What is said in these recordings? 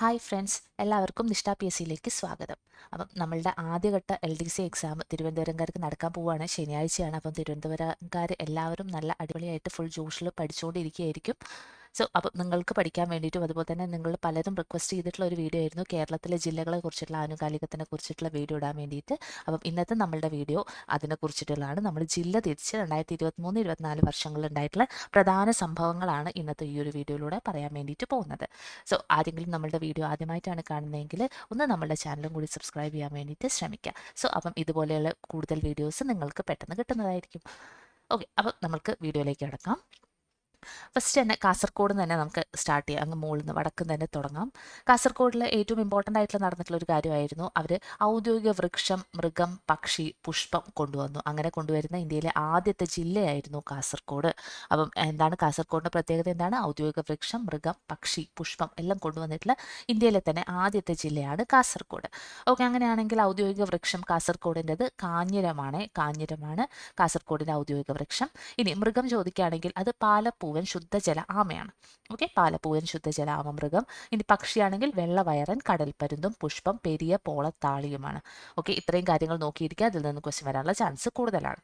Hi friends എല്ലാവർക്കും നിഷ്ഠ P S സിയിലേക്ക് സ്വാഗതം. അപ്പം നമ്മളുടെ ആദ്യഘട്ട എൽ ഡി സി എക്സാം തിരുവനന്തപുരംകാർക്ക് നടക്കാൻ പോവുകയാണ്. ശനിയാഴ്ചയാണ്. അപ്പം തിരുവനന്തപുരംകാർ എല്ലാവരും നല്ല അടിപൊളിയായിട്ട് ഫുൾ ജോഷിൽ പഠിച്ചുകൊണ്ടിരിക്കുകയായിരിക്കും സോ അപ്പം നിങ്ങൾക്ക് പഠിക്കാൻ വേണ്ടിയിട്ടും അതുപോലെ തന്നെ നിങ്ങൾ പലരും റിക്വസ്റ്റ് ചെയ്തിട്ടുള്ള ഒരു വീഡിയോ ആയിരുന്നു. കേരളത്തിലെ ജില്ലകളെ കുറിച്ചിട്ടുള്ള ആനുകാലികത്തിനെ കുറിച്ചിട്ടുള്ള വീഡിയോ ഇടാൻ വേണ്ടിയിട്ട്. അപ്പം ഇന്നത്തെ നമ്മളുടെ വീഡിയോ അതിനെ കുറിച്ചിട്ടുള്ളതാണ്. നമ്മൾ ജില്ല തിരിച്ച് രണ്ടായിരത്തി ഇരുപത്തിമൂന്ന് ഇരുപത്തിനാല് വർഷങ്ങളിൽ ഉണ്ടായിട്ടുള്ള പ്രധാന സംഭവങ്ങളാണ് ഇന്നത്തെ ഈ ഒരു വീഡിയോയിലൂടെ പറയാൻ വേണ്ടിയിട്ട് പോകുന്നത്. സോ ആരെങ്കിലും നമ്മളുടെ വീഡിയോ ആദ്യമായിട്ടാണ് കാണുന്നതെങ്കിൽ ഒന്ന് നമ്മളുടെ ചാനലും കൂടി സബ്സ്ക്രൈബ് ചെയ്യാൻ വേണ്ടിയിട്ട് ശ്രമിക്കുക. സോ അപ്പം ഇതുപോലെയുള്ള കൂടുതൽ വീഡിയോസ് നിങ്ങൾക്ക് പെട്ടെന്ന് കിട്ടുന്നതായിരിക്കും. ഓക്കെ അപ്പം നമുക്ക് വീഡിയോയിലേക്ക് കിടക്കാം. ഫസ്റ്റ് തന്നെ കാസർഗോഡ് തന്നെ നമുക്ക് സ്റ്റാർട്ട് ചെയ്യാം. അങ്ങ് മുകളിൽ നിന്ന് വടക്ക് തന്നെ തുടങ്ങാം. കാസർഗോഡിൽ ഏറ്റവും ഇമ്പോർട്ടന്റ് ആയിട്ടുള്ള നടന്നിട്ടുള്ള ഒരു കാര്യമായിരുന്നു അവർ ഔദ്യോഗിക വൃക്ഷം മൃഗം പക്ഷി പുഷ്പം കൊണ്ടുവന്നു. അങ്ങനെ കൊണ്ടുവരുന്ന ഇന്ത്യയിലെ ആദ്യത്തെ ജില്ലയായിരുന്നു കാസർഗോഡ് അപ്പം എന്താണ് കാസർഗോഡിന്റെ പ്രത്യേകത എന്താണ്? ഔദ്യോഗിക വൃക്ഷം മൃഗം പക്ഷി പുഷ്പം എല്ലാം കൊണ്ടുവന്നിട്ടുള്ള ഇന്ത്യയിലെ തന്നെ ആദ്യത്തെ ജില്ലയാണ് കാസർഗോഡ് ഓക്കെ അങ്ങനെയാണെങ്കിൽ ഔദ്യോഗിക വൃക്ഷം കാസർഗോഡിന്റെത് കാഞ്ഞിരമാണ്. കാഞ്ഞിരമാണ് കാസർഗോഡിന്റെ ഔദ്യോഗിക വൃക്ഷം. ഇനി മൃഗം ചോദിക്കുകയാണെങ്കിൽ അത് പാലപ്പൂവൻ ശുദ്ധജല ആമയാണ് ഓക്കെ പാലപ്പൂവൻ ശുദ്ധജല ആമ മൃഗം. ഇനി പക്ഷിയാണെങ്കിൽ വെള്ളവയറൻ കടൽപ്പരുന്തും പുഷ്പം പെരിയ പോളത്താളിയുമാണ്. ഓക്കെ ഇത്രയും കാര്യങ്ങൾ നോക്കിയിരിക്കുക. അതിൽ നിന്ന് ക്വസ്റ്റ്യൻ വരാനുള്ള ചാൻസ് കൂടുതലാണ്.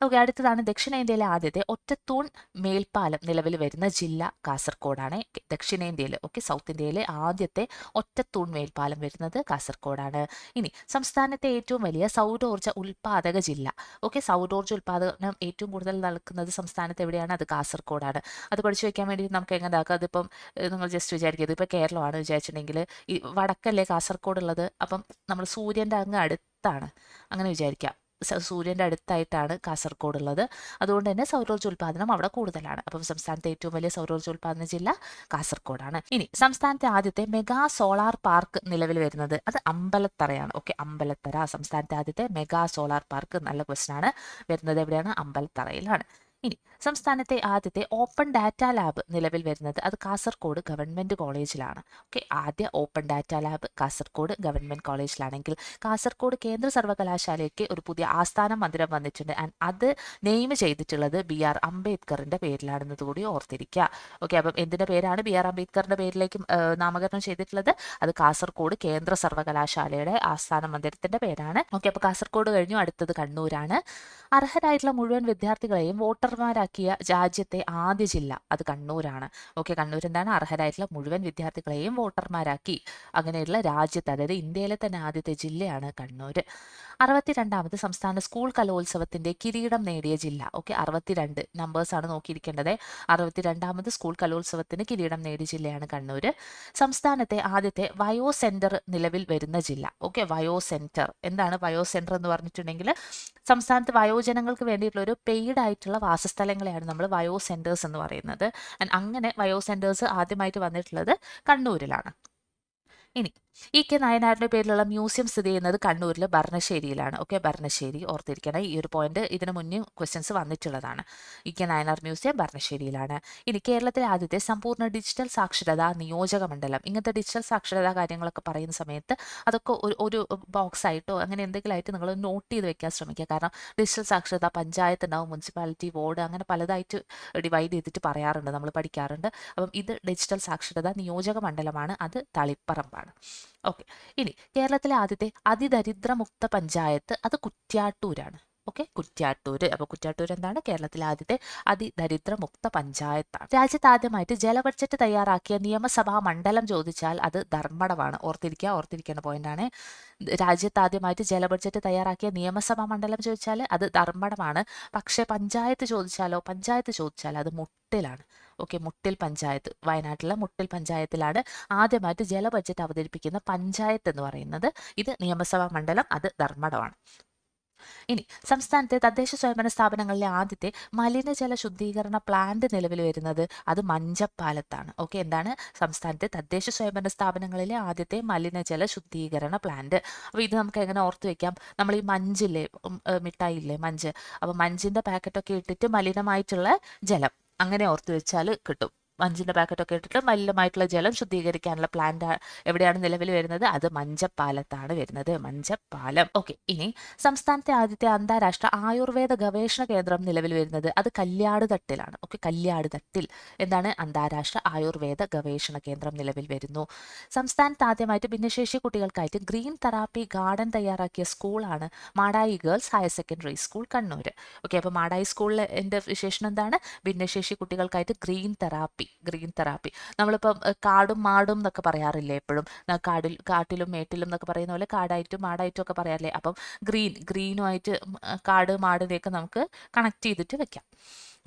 ഓക്കെ അടുത്തതാണ് ദക്ഷിണേന്ത്യയിലെ ആദ്യത്തെ ഒറ്റത്തൂൺ മേൽപ്പാലം നിലവിൽ വരുന്ന ജില്ല കാസർഗോഡാണ്. ദക്ഷിണേന്ത്യയിൽ ഓക്കെ സൗത്ത് ഇന്ത്യയിലെ ആദ്യത്തെ ഒറ്റത്തൂൺ മേൽപ്പാലം വരുന്നത് കാസർഗോഡാണ്. ഇനി സംസ്ഥാനത്തെ ഏറ്റവും വലിയ സൗരോർജ ഉൽപാദക ജില്ല ഓക്കെ സൗരോർജ ഉൽപാദനം ഏറ്റവും കൂടുതൽ നടക്കുന്നത് സംസ്ഥാനത്ത് എവിടെയാണ്? അത് കാസർഗോഡാണ്. അത് പഠിച്ചു വയ്ക്കാൻ വേണ്ടി നമുക്ക് എങ്ങനെ ആക്കാം അതിപ്പം നിങ്ങൾ ജസ്റ്റ് വിചാരിക്കരുത്. ഇപ്പം കേരളമാണ് വിചാരിച്ചിട്ടുണ്ടെങ്കിൽ ഈ വടക്കല്ലേ കാസർഗോഡ് ഉള്ളത് അപ്പം നമ്മൾ സൂര്യന്റെ അങ്ങ് അടുത്താണ്. അങ്ങനെ വിചാരിക്കാം. സൂര്യന്റെ അടുത്തായിട്ടാണ് കാസർഗോഡ് ഉള്ളത് അതുകൊണ്ട് തന്നെ സൗരോർജ ഉൽപ്പാദനം അവിടെ കൂടുതലാണ്. അപ്പം സംസ്ഥാനത്തെ ഏറ്റവും വലിയ സൗരോർജ ജില്ല കാസർഗോഡാണ്. ഇനി സംസ്ഥാനത്തെ ആദ്യത്തെ മെഗാ സോളാർ പാർക്ക് നിലവിൽ വരുന്നത് അത് അമ്പലത്തറയാണ്. ഓക്കെ അമ്പലത്തറ. സംസ്ഥാനത്തെ ആദ്യത്തെ മെഗാ സോളാർ പാർക്ക് നല്ല ക്വസ്റ്റൻ ആണ്. വരുന്നത് എവിടെയാണ്? അമ്പലത്തറയിലാണ്. ഇനി സംസ്ഥാനത്തെ ആദ്യത്തെ ഓപ്പൺ ഡാറ്റ ലാബ് നിലവിൽ വരുന്നത് അത് കാസർഗോഡ് ഗവൺമെന്റ് കോളേജിലാണ് ഓക്കെ ആദ്യ open data lab Kasaragod government കോളേജിലാണെങ്കിൽ Kasaragod കേന്ദ്ര സർവകലാശാലയ്ക്ക് ഒരു പുതിയ ആസ്ഥാന മന്ദിരം വന്നിട്ടുണ്ട്. ആൻഡ് അത് നെയിം ചെയ്തിട്ടുള്ളത് ബി ആർ അംബേദ്കറിന്റെ പേരിലാണെന്നത് കൂടി ഓർത്തിരിക്കുക ഓക്കെ അപ്പം എന്തിന്റെ പേരാണ് ബി ആർ അംബേദ്കറിന്റെ പേരിലേക്ക് നാമകരണം ചെയ്തിട്ടുള്ളത്? അത് കാസർഗോഡ് കേന്ദ്ര സർവകലാശാലയുടെ ആസ്ഥാന മന്ദിരത്തിന്റെ പേരാണ്. ഓക്കെ അപ്പോൾ കാസർഗോഡ് കഴിഞ്ഞു അടുത്തത് കണ്ണൂരാണ്. അർഹരായിട്ടുള്ള മുഴുവൻ വിദ്യാർത്ഥികളെയും വോട്ടർമാരാക്കിയ രാജ്യത്തെ ആദ്യ ജില്ല അത് കണ്ണൂരാണ്. ഓക്കെ കണ്ണൂർ എന്താണ് അർഹരായിട്ടുള്ള മുഴുവൻ വിദ്യാർത്ഥികളെയും വോട്ടർമാരാക്കി അങ്ങനെയുള്ള രാജ്യത്ത് അതായത് ഇന്ത്യയിലെ തന്നെ ആദ്യത്തെ ജില്ലയാണ് കണ്ണൂർ അറുപത്തിരണ്ടാമത് സംസ്ഥാന സ്കൂൾ കലോത്സവത്തിന്റെ കിരീടം നേടിയ ജില്ല. ഓക്കെ അറുപത്തിരണ്ട് നമ്പേഴ്സ് ആണ് നോക്കിയിരിക്കേണ്ടത്. അറുപത്തിരണ്ടാമത് സ്കൂൾ കലോത്സവത്തിന് കിരീടം നേടിയ ജില്ലയാണ് കണ്ണൂർ സംസ്ഥാനത്തെ ആദ്യത്തെ വയോ സെന്റർ നിലവിൽ വരുന്ന ജില്ല. Okay Vayo centre. എന്താണ് വയോ സെന്റർ എന്ന് പറഞ്ഞിട്ടുണ്ടെങ്കിൽ സംസ്ഥാനത്ത് വയോജനങ്ങൾക്ക് വേണ്ടിയിട്ടുള്ള ഒരു പെയ്ഡ് ആയിട്ടുള്ള വാസസ്ഥലങ്ങളെയാണ് നമ്മൾ വയോ സെന്റേഴ്സ് എന്ന് പറയുന്നത്. അങ്ങനെ വയോ സെന്റേഴ്സ് ആദ്യമായിട്ട് വന്നിട്ടുള്ളത് കണ്ണൂരിലാണ്. ഇനി ഇ കെ നായനാരുടെ പേരിലുള്ള മ്യൂസിയം സ്ഥിതി ചെയ്യുന്നത് കണ്ണൂരിലെ ഭരണശ്ശേരിയിലാണ്. ഓക്കെ ഭരണശ്ശേരി ഓർത്തിരിക്കണം. ഈ ഒരു പോയിന്റ് ഇതിനു മുന്നേ ക്വസ്റ്റ്യൻസ് വന്നിട്ടുള്ളതാണ്. ഇ കെ നായനാർ മ്യൂസിയം ഭരണശ്ശേരിയിലാണ്. ഇനി കേരളത്തിലെ ആദ്യത്തെ സമ്പൂർണ ഡിജിറ്റൽ സാക്ഷരതാ നിയോജക മണ്ഡലം. ഇങ്ങനത്തെ ഡിജിറ്റൽ സാക്ഷരതാ കാര്യങ്ങളൊക്കെ പറയുന്ന സമയത്ത് അതൊക്കെ ഒരു ഒരു ബോക്സ് ആയിട്ടോ അങ്ങനെ എന്തെങ്കിലും ആയിട്ട് നിങ്ങൾ നോട്ട് ചെയ്ത് വെക്കാൻ ശ്രമിക്കുക. കാരണം ഡിജിറ്റൽ സാക്ഷരത പഞ്ചായത്ത് ഉണ്ടാവും മുനിസിപ്പാലിറ്റി വാർഡ് അങ്ങനെ പലതായിട്ട് ഡിവൈഡ് ചെയ്തിട്ട് പറയാറുണ്ട്. നമ്മൾ പഠിക്കാറുണ്ട്. അപ്പം ഇത് ഡിജിറ്റൽ സാക്ഷരതാ നിയോജക മണ്ഡലമാണ്. അത് തളിപ്പറമ്പാണ്. ഓക്കെ. ഇനി കേരളത്തിലെ ആദ്യത്തെ അതിദരിദ്രമുക്ത പഞ്ചായത്ത് അത് കുറ്റ്യാട്ടൂരാണ്. ഓക്കെ? കുറ്റ്യാട്ടൂർ അപ്പോൾ കുറ്റ്യാട്ടൂർ എന്താണ്? കേരളത്തിലെ ആദ്യത്തെ അതിദരിദ്രമുക്ത പഞ്ചായത്താണ്. രാജ്യത്ത് ആദ്യമായിട്ട് ജല ബഡ്ജറ്റ് തയ്യാറാക്കിയ നിയമസഭാ മണ്ഡലം ചോദിച്ചാൽ അത് ധർമ്മടമാണ് ഓർത്തിരിക്കുക ഓർത്തിരിക്കേണ്ട പോയിന്റാണ് രാജ്യത്ത് ആദ്യമായിട്ട് ജല ബഡ്ജറ്റ് തയ്യാറാക്കിയ നിയമസഭാ മണ്ഡലം ചോദിച്ചാൽ അത് ധർമ്മടമാണ് പക്ഷേ പഞ്ചായത്ത് ചോദിച്ചാലോ? പഞ്ചായത്ത് ചോദിച്ചാൽ അത് മുട്ടിലാണ്. ഓക്കെ മുട്ടിൽ പഞ്ചായത്ത് വയനാട്ടിലെ മുട്ടിൽ പഞ്ചായത്തിലാണ് ആദ്യമായിട്ട് ജല ബഡ്ജറ്റ് അവതരിപ്പിക്കുന്ന പഞ്ചായത്ത് എന്ന് പറയുന്നത്. ഇത് നിയമസഭാ മണ്ഡലം അത് ധർമ്മടമാണ്. ഇനി സംസ്ഥാനത്തെ തദ്ദേശ സ്വയംഭരണ സ്ഥാപനങ്ങളിലെ ആദ്യത്തെ മലിനജല ശുദ്ധീകരണ പ്ലാന്റ് നിലവിൽ വരുന്നത് അത് മഞ്ചപ്പാലത്താണ്. ഓക്കെ എന്താണ്? സംസ്ഥാനത്തെ തദ്ദേശ സ്വയംഭരണ സ്ഥാപനങ്ങളിലെ ആദ്യത്തെ മലിനജല ശുദ്ധീകരണ പ്ലാന്റ് അപ്പോൾ ഇത് നമുക്ക് എങ്ങനെ ഓർത്ത് വെക്കാം? നമ്മൾ ഈ മഞ്ചില്ലേ മിഠായില്ലേ മഞ്ച്. അപ്പോൾ മഞ്ചിന്റെ പാക്കറ്റൊക്കെ ഇട്ടിട്ട് മലിനമായിട്ടുള്ള ജലം. അങ്ങനെ ഓർത്ത് വെച്ചാൽ കിട്ടും. മഞ്ചിന്റെ പാക്കറ്റൊക്കെ ഇട്ടിട്ട് മലിനമായിട്ടുള്ള ജലം ശുദ്ധീകരിക്കാനുള്ള പ്ലാന്റ് എവിടെയാണ് നിലവിൽ വരുന്നത്? അത് മഞ്ചപ്പാലത്താണ് വരുന്നത്. മഞ്ചപ്പാലം. ഓക്കെ ഇനി സംസ്ഥാനത്തെ ആദ്യത്തെ അന്താരാഷ്ട്ര ആയുർവേദ ഗവേഷണ കേന്ദ്രം നിലവിൽ വരുന്നത് അത് കല്യാട് തട്ടിലാണ്. ഓക്കെ കല്യാട് തട്ടിൽ എന്താണ്? അന്താരാഷ്ട്ര ആയുർവേദ ഗവേഷണ കേന്ദ്രം നിലവിൽ വരുന്നു. സംസ്ഥാനത്ത് ആദ്യമായിട്ട് ഭിന്നശേഷി കുട്ടികൾക്കായിട്ട് ഗ്രീൻ തെറാപ്പി ഗാർഡൻ തയ്യാറാക്കിയ സ്കൂളാണ് Madayi girls higher secondary school Kannur okay അപ്പോൾ മാടായി സ്കൂളിൽ എന്റെ വിശേഷണം എന്താണ്? ഭിന്നശേഷി കുട്ടികൾക്കായിട്ട് ഗ്രീൻ തെറാപ്പി. Green therapy. നമ്മളിപ്പം കാടും മാടും എന്നൊക്കെ പറയാറില്ലേ എപ്പോഴും? കാടിൽ കാട്ടിലും മേട്ടിലും എന്നൊക്കെ പറയുന്ന പോലെ കാടായിട്ടും മാടായിട്ടും ഒക്കെ പറയാറില്ലേ? അപ്പം ഗ്രീൻ ഗ്രീനുമായിട്ട് കാട് മാടിനെയൊക്കെ നമുക്ക് കണക്ട് ചെയ്തിട്ട് വെക്കാം.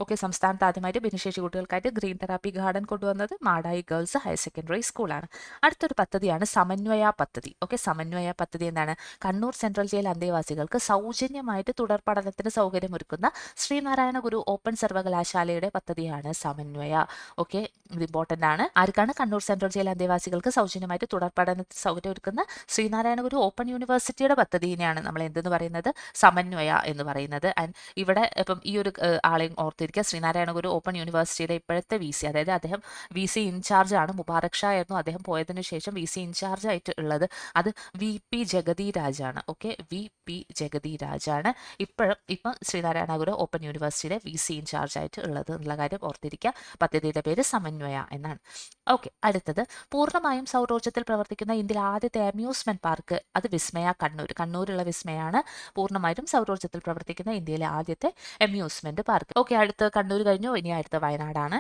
ഓക്കെ സംസ്ഥാനത്ത് ആദ്യമായിട്ട് ഭിന്നശേഷി കുട്ടികൾക്കായിട്ട് ഗ്രീൻ തെറാപ്പി ഗാർഡൻ കൊണ്ടുവന്നത് മാടായി ഗേൾസ് ഹയർ സെക്കൻഡറി സ്കൂളാണ്. അടുത്തൊരു പദ്ധതിയാണ് സമന്വയ പദ്ധതി. ഓക്കെ സമന്വയ പദ്ധതി എന്താണ് കണ്ണൂർ സെൻട്രൽ ജയിൽ അന്തേവാസികൾക്ക് സൗജന്യമായിട്ട് തുടർ പഠനത്തിന് സൗകര്യമൊരുക്കുന്ന ശ്രീനാരായണ ഗുരു ഓപ്പൺ സർവകലാശാലയുടെ പദ്ധതിയാണ് സമന്വയ. ഓക്കെ ഇത് ഇമ്പോർട്ടന്റ് ആണ്. ആർക്കാണ് കണ്ണൂർ സെൻട്രൽ ജയിൽ അന്തേവാസികൾക്ക് സൗജന്യമായിട്ട് തുടർ പഠനത്തിന് സൗകര്യം ഒരുക്കുന്ന ശ്രീനാരായണ ഗുരു ഓപ്പൺ യൂണിവേഴ്സിറ്റിയുടെ പദ്ധതിയിനെയാണ് നമ്മൾ എന്തെന്ന് പറയുന്നത്? സമന്വയ എന്ന് പറയുന്നത്. ആൻഡ് ഇവിടെ ഇപ്പം ഈ ഒരു ആളെയും ഓർത്ത് ഓർത്തിരിക്കുക ശ്രീനാരായണ ഗുരു ഓപ്പൺ യൂണിവേഴ്സിറ്റിയുടെ ഇപ്പോഴത്തെ വി സി അതായത് അദ്ദേഹം വി സി ഇൻചാർജ് ആണ്. മുബാറക് ഷാ ആയിരുന്നു അദ്ദേഹം പോയതിനു ശേഷം വി സി ഇൻചാർജ് ആയിട്ട് ഉള്ളത്. അത് വി പി ജഗതി രാജാണ് ഓക്കെ വി പി ജഗതി രാജാണ് ഇപ്പോഴും ഇപ്പം ശ്രീനാരായണ ഗുരു ഓപ്പൺ യൂണിവേഴ്സിറ്റിയുടെ വി സി ഇൻചാർജ് ആയിട്ട് ഉള്ളത് എന്നുള്ള കാര്യം ഓർത്തിരിക്കുക. പദ്ധതിയുടെ പേര് സമന്വയ എന്നാണ്. ഓക്കെ അടുത്തത്. പൂർണമായും സൗരോർജത്തിൽ പ്രവർത്തിക്കുന്ന ഇന്ത്യയിലെ ആദ്യത്തെ അമ്യൂസ്മെന്റ് പാർക്ക് അത് വിസ്മയ കണ്ണൂർ. കണ്ണൂരുള്ള വിസ്മയാണ് പൂർണമായും സൗരോർജത്തിൽ പ്രവർത്തിക്കുന്ന ഇന്ത്യയിലെ ആദ്യത്തെ അമ്യൂസ്മെന്റ് പാർക്ക് ഓക്കെ അടുത്ത് കണ്ണൂർ കഴിഞ്ഞു. ഇനി അടുത്ത വയനാടാണ്.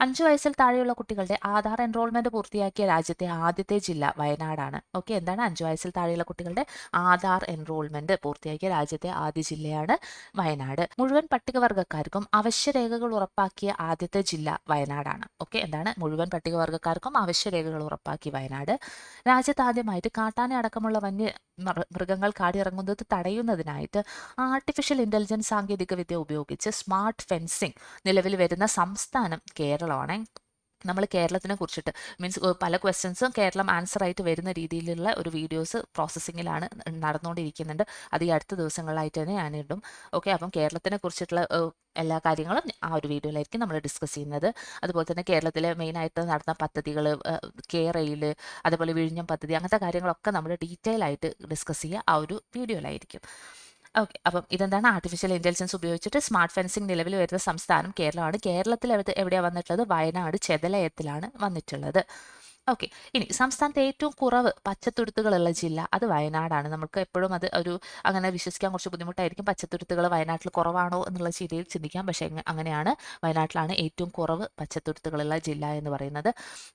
അഞ്ചു വയസ്സിൽ താഴെയുള്ള കുട്ടികളുടെ ആധാർ എൻറോൾമെന്റ് പൂർത്തിയാക്കിയ രാജ്യത്തെ ആദ്യത്തെ ജില്ല വയനാടാണ്. ഓക്കെ എന്താണ്? അഞ്ചു വയസ്സിൽ താഴെയുള്ള കുട്ടികളുടെ ആധാർ എൻറോൾമെന്റ് പൂർത്തിയാക്കിയ രാജ്യത്തെ ആദ്യ ജില്ലയാണ് വയനാട്. മുഴുവൻ പട്ടികവർഗക്കാർക്കും അവശ്യരേഖകൾ ഉറപ്പാക്കിയ ആദ്യത്തെ ജില്ല വയനാടാണ്. ഓക്കെ എന്താണ്? മുഴുവൻ പട്ടികവർഗക്കാർക്കും അവശ്യരേഖകൾ ഉറപ്പാക്കി വയനാട്. രാജ്യത്ത് ആദ്യമായിട്ട് കാട്ടാന അടക്കമുള്ള വന്യ മൃഗങ്ങൾ കാടിറങ്ങുന്നത് തടയുന്നതിനായിട്ട് ആർട്ടിഫിഷ്യൽ ഇന്റലിജൻസ് സാങ്കേതികവിദ്യ ഉപയോഗിച്ച് സ്മാർട്ട് ഫെൻസിങ് നിലവിൽ വരുന്ന സംസ്ഥാനം കേരളമാണ്. നമ്മൾ കേരളത്തിനെ കുറിച്ചിട്ട് മീൻസ് പല ക്വസ്റ്റ്യൻസും കേരളം ആൻസർ ആയിട്ട് വരുന്ന രീതിയിലുള്ള ഒരു വീഡിയോസ് പ്രോസസ്സിങ്ങിലാണ് നടന്നുകൊണ്ടിരിക്കുന്നുണ്ട്. അത് ഈ അടുത്ത ദിവസങ്ങളായിട്ട് തന്നെ ഞാൻ ഇടും. ഓക്കെ അപ്പം കേരളത്തിനെ കുറിച്ചിട്ടുള്ള എല്ലാ കാര്യങ്ങളും ആ ഒരു വീഡിയോയിലായിരിക്കും നമ്മൾ ഡിസ്കസ് ചെയ്യുന്നത്. അതുപോലെ തന്നെ കേരളത്തിലെ മെയിനായിട്ട് നടന്ന പദ്ധതികൾ കേരയിൽ അതുപോലെ വിഴിഞ്ഞം പദ്ധതി അങ്ങനത്തെ കാര്യങ്ങളൊക്കെ നമ്മൾ ഡീറ്റെയിൽ ആയിട്ട് ഡിസ്കസ് ചെയ്യുക ആ ഒരു വീഡിയോയിലായിരിക്കും ഓക്കെ. അപ്പം ഇതെന്താണ് ആർട്ടിഫിഷ്യൽ ഇന്റലിജൻസ് ഉപയോഗിച്ചിട്ട് സ്മാർട്ട് ഫെൻസിംഗ് നിലവിൽ വരുന്ന സംസ്ഥാനം കേരളമാണ്. കേരളത്തിൽ എവിടെയാണ് വന്നിട്ടുള്ളത്? വയനാട് ചെതലയത്തിലാണ് വന്നിട്ടുള്ളത്. ഓക്കെ. ഇനി സംസ്ഥാനത്തെ ഏറ്റവും കുറവ് പച്ചത്തുരുത്തുകളുള്ള ജില്ല അത് വയനാടാണ്. നമുക്ക് എപ്പോഴും അത് ഒരു അങ്ങനെ വിശ്വസിക്കാൻ കുറച്ച് ബുദ്ധിമുട്ടായിരിക്കും. പച്ചത്തുരുത്തുകൾ വയനാട്ടിൽ കുറവാണോ എന്നുള്ള രീതിയിൽ ചിന്തിക്കാം. പക്ഷേ അങ്ങനെയാണ് വയനാട്ടിലാണ് ഏറ്റവും കുറവ് പച്ചത്തുരുത്തുകളുള്ള ജില്ല എന്ന് പറയുന്നത്.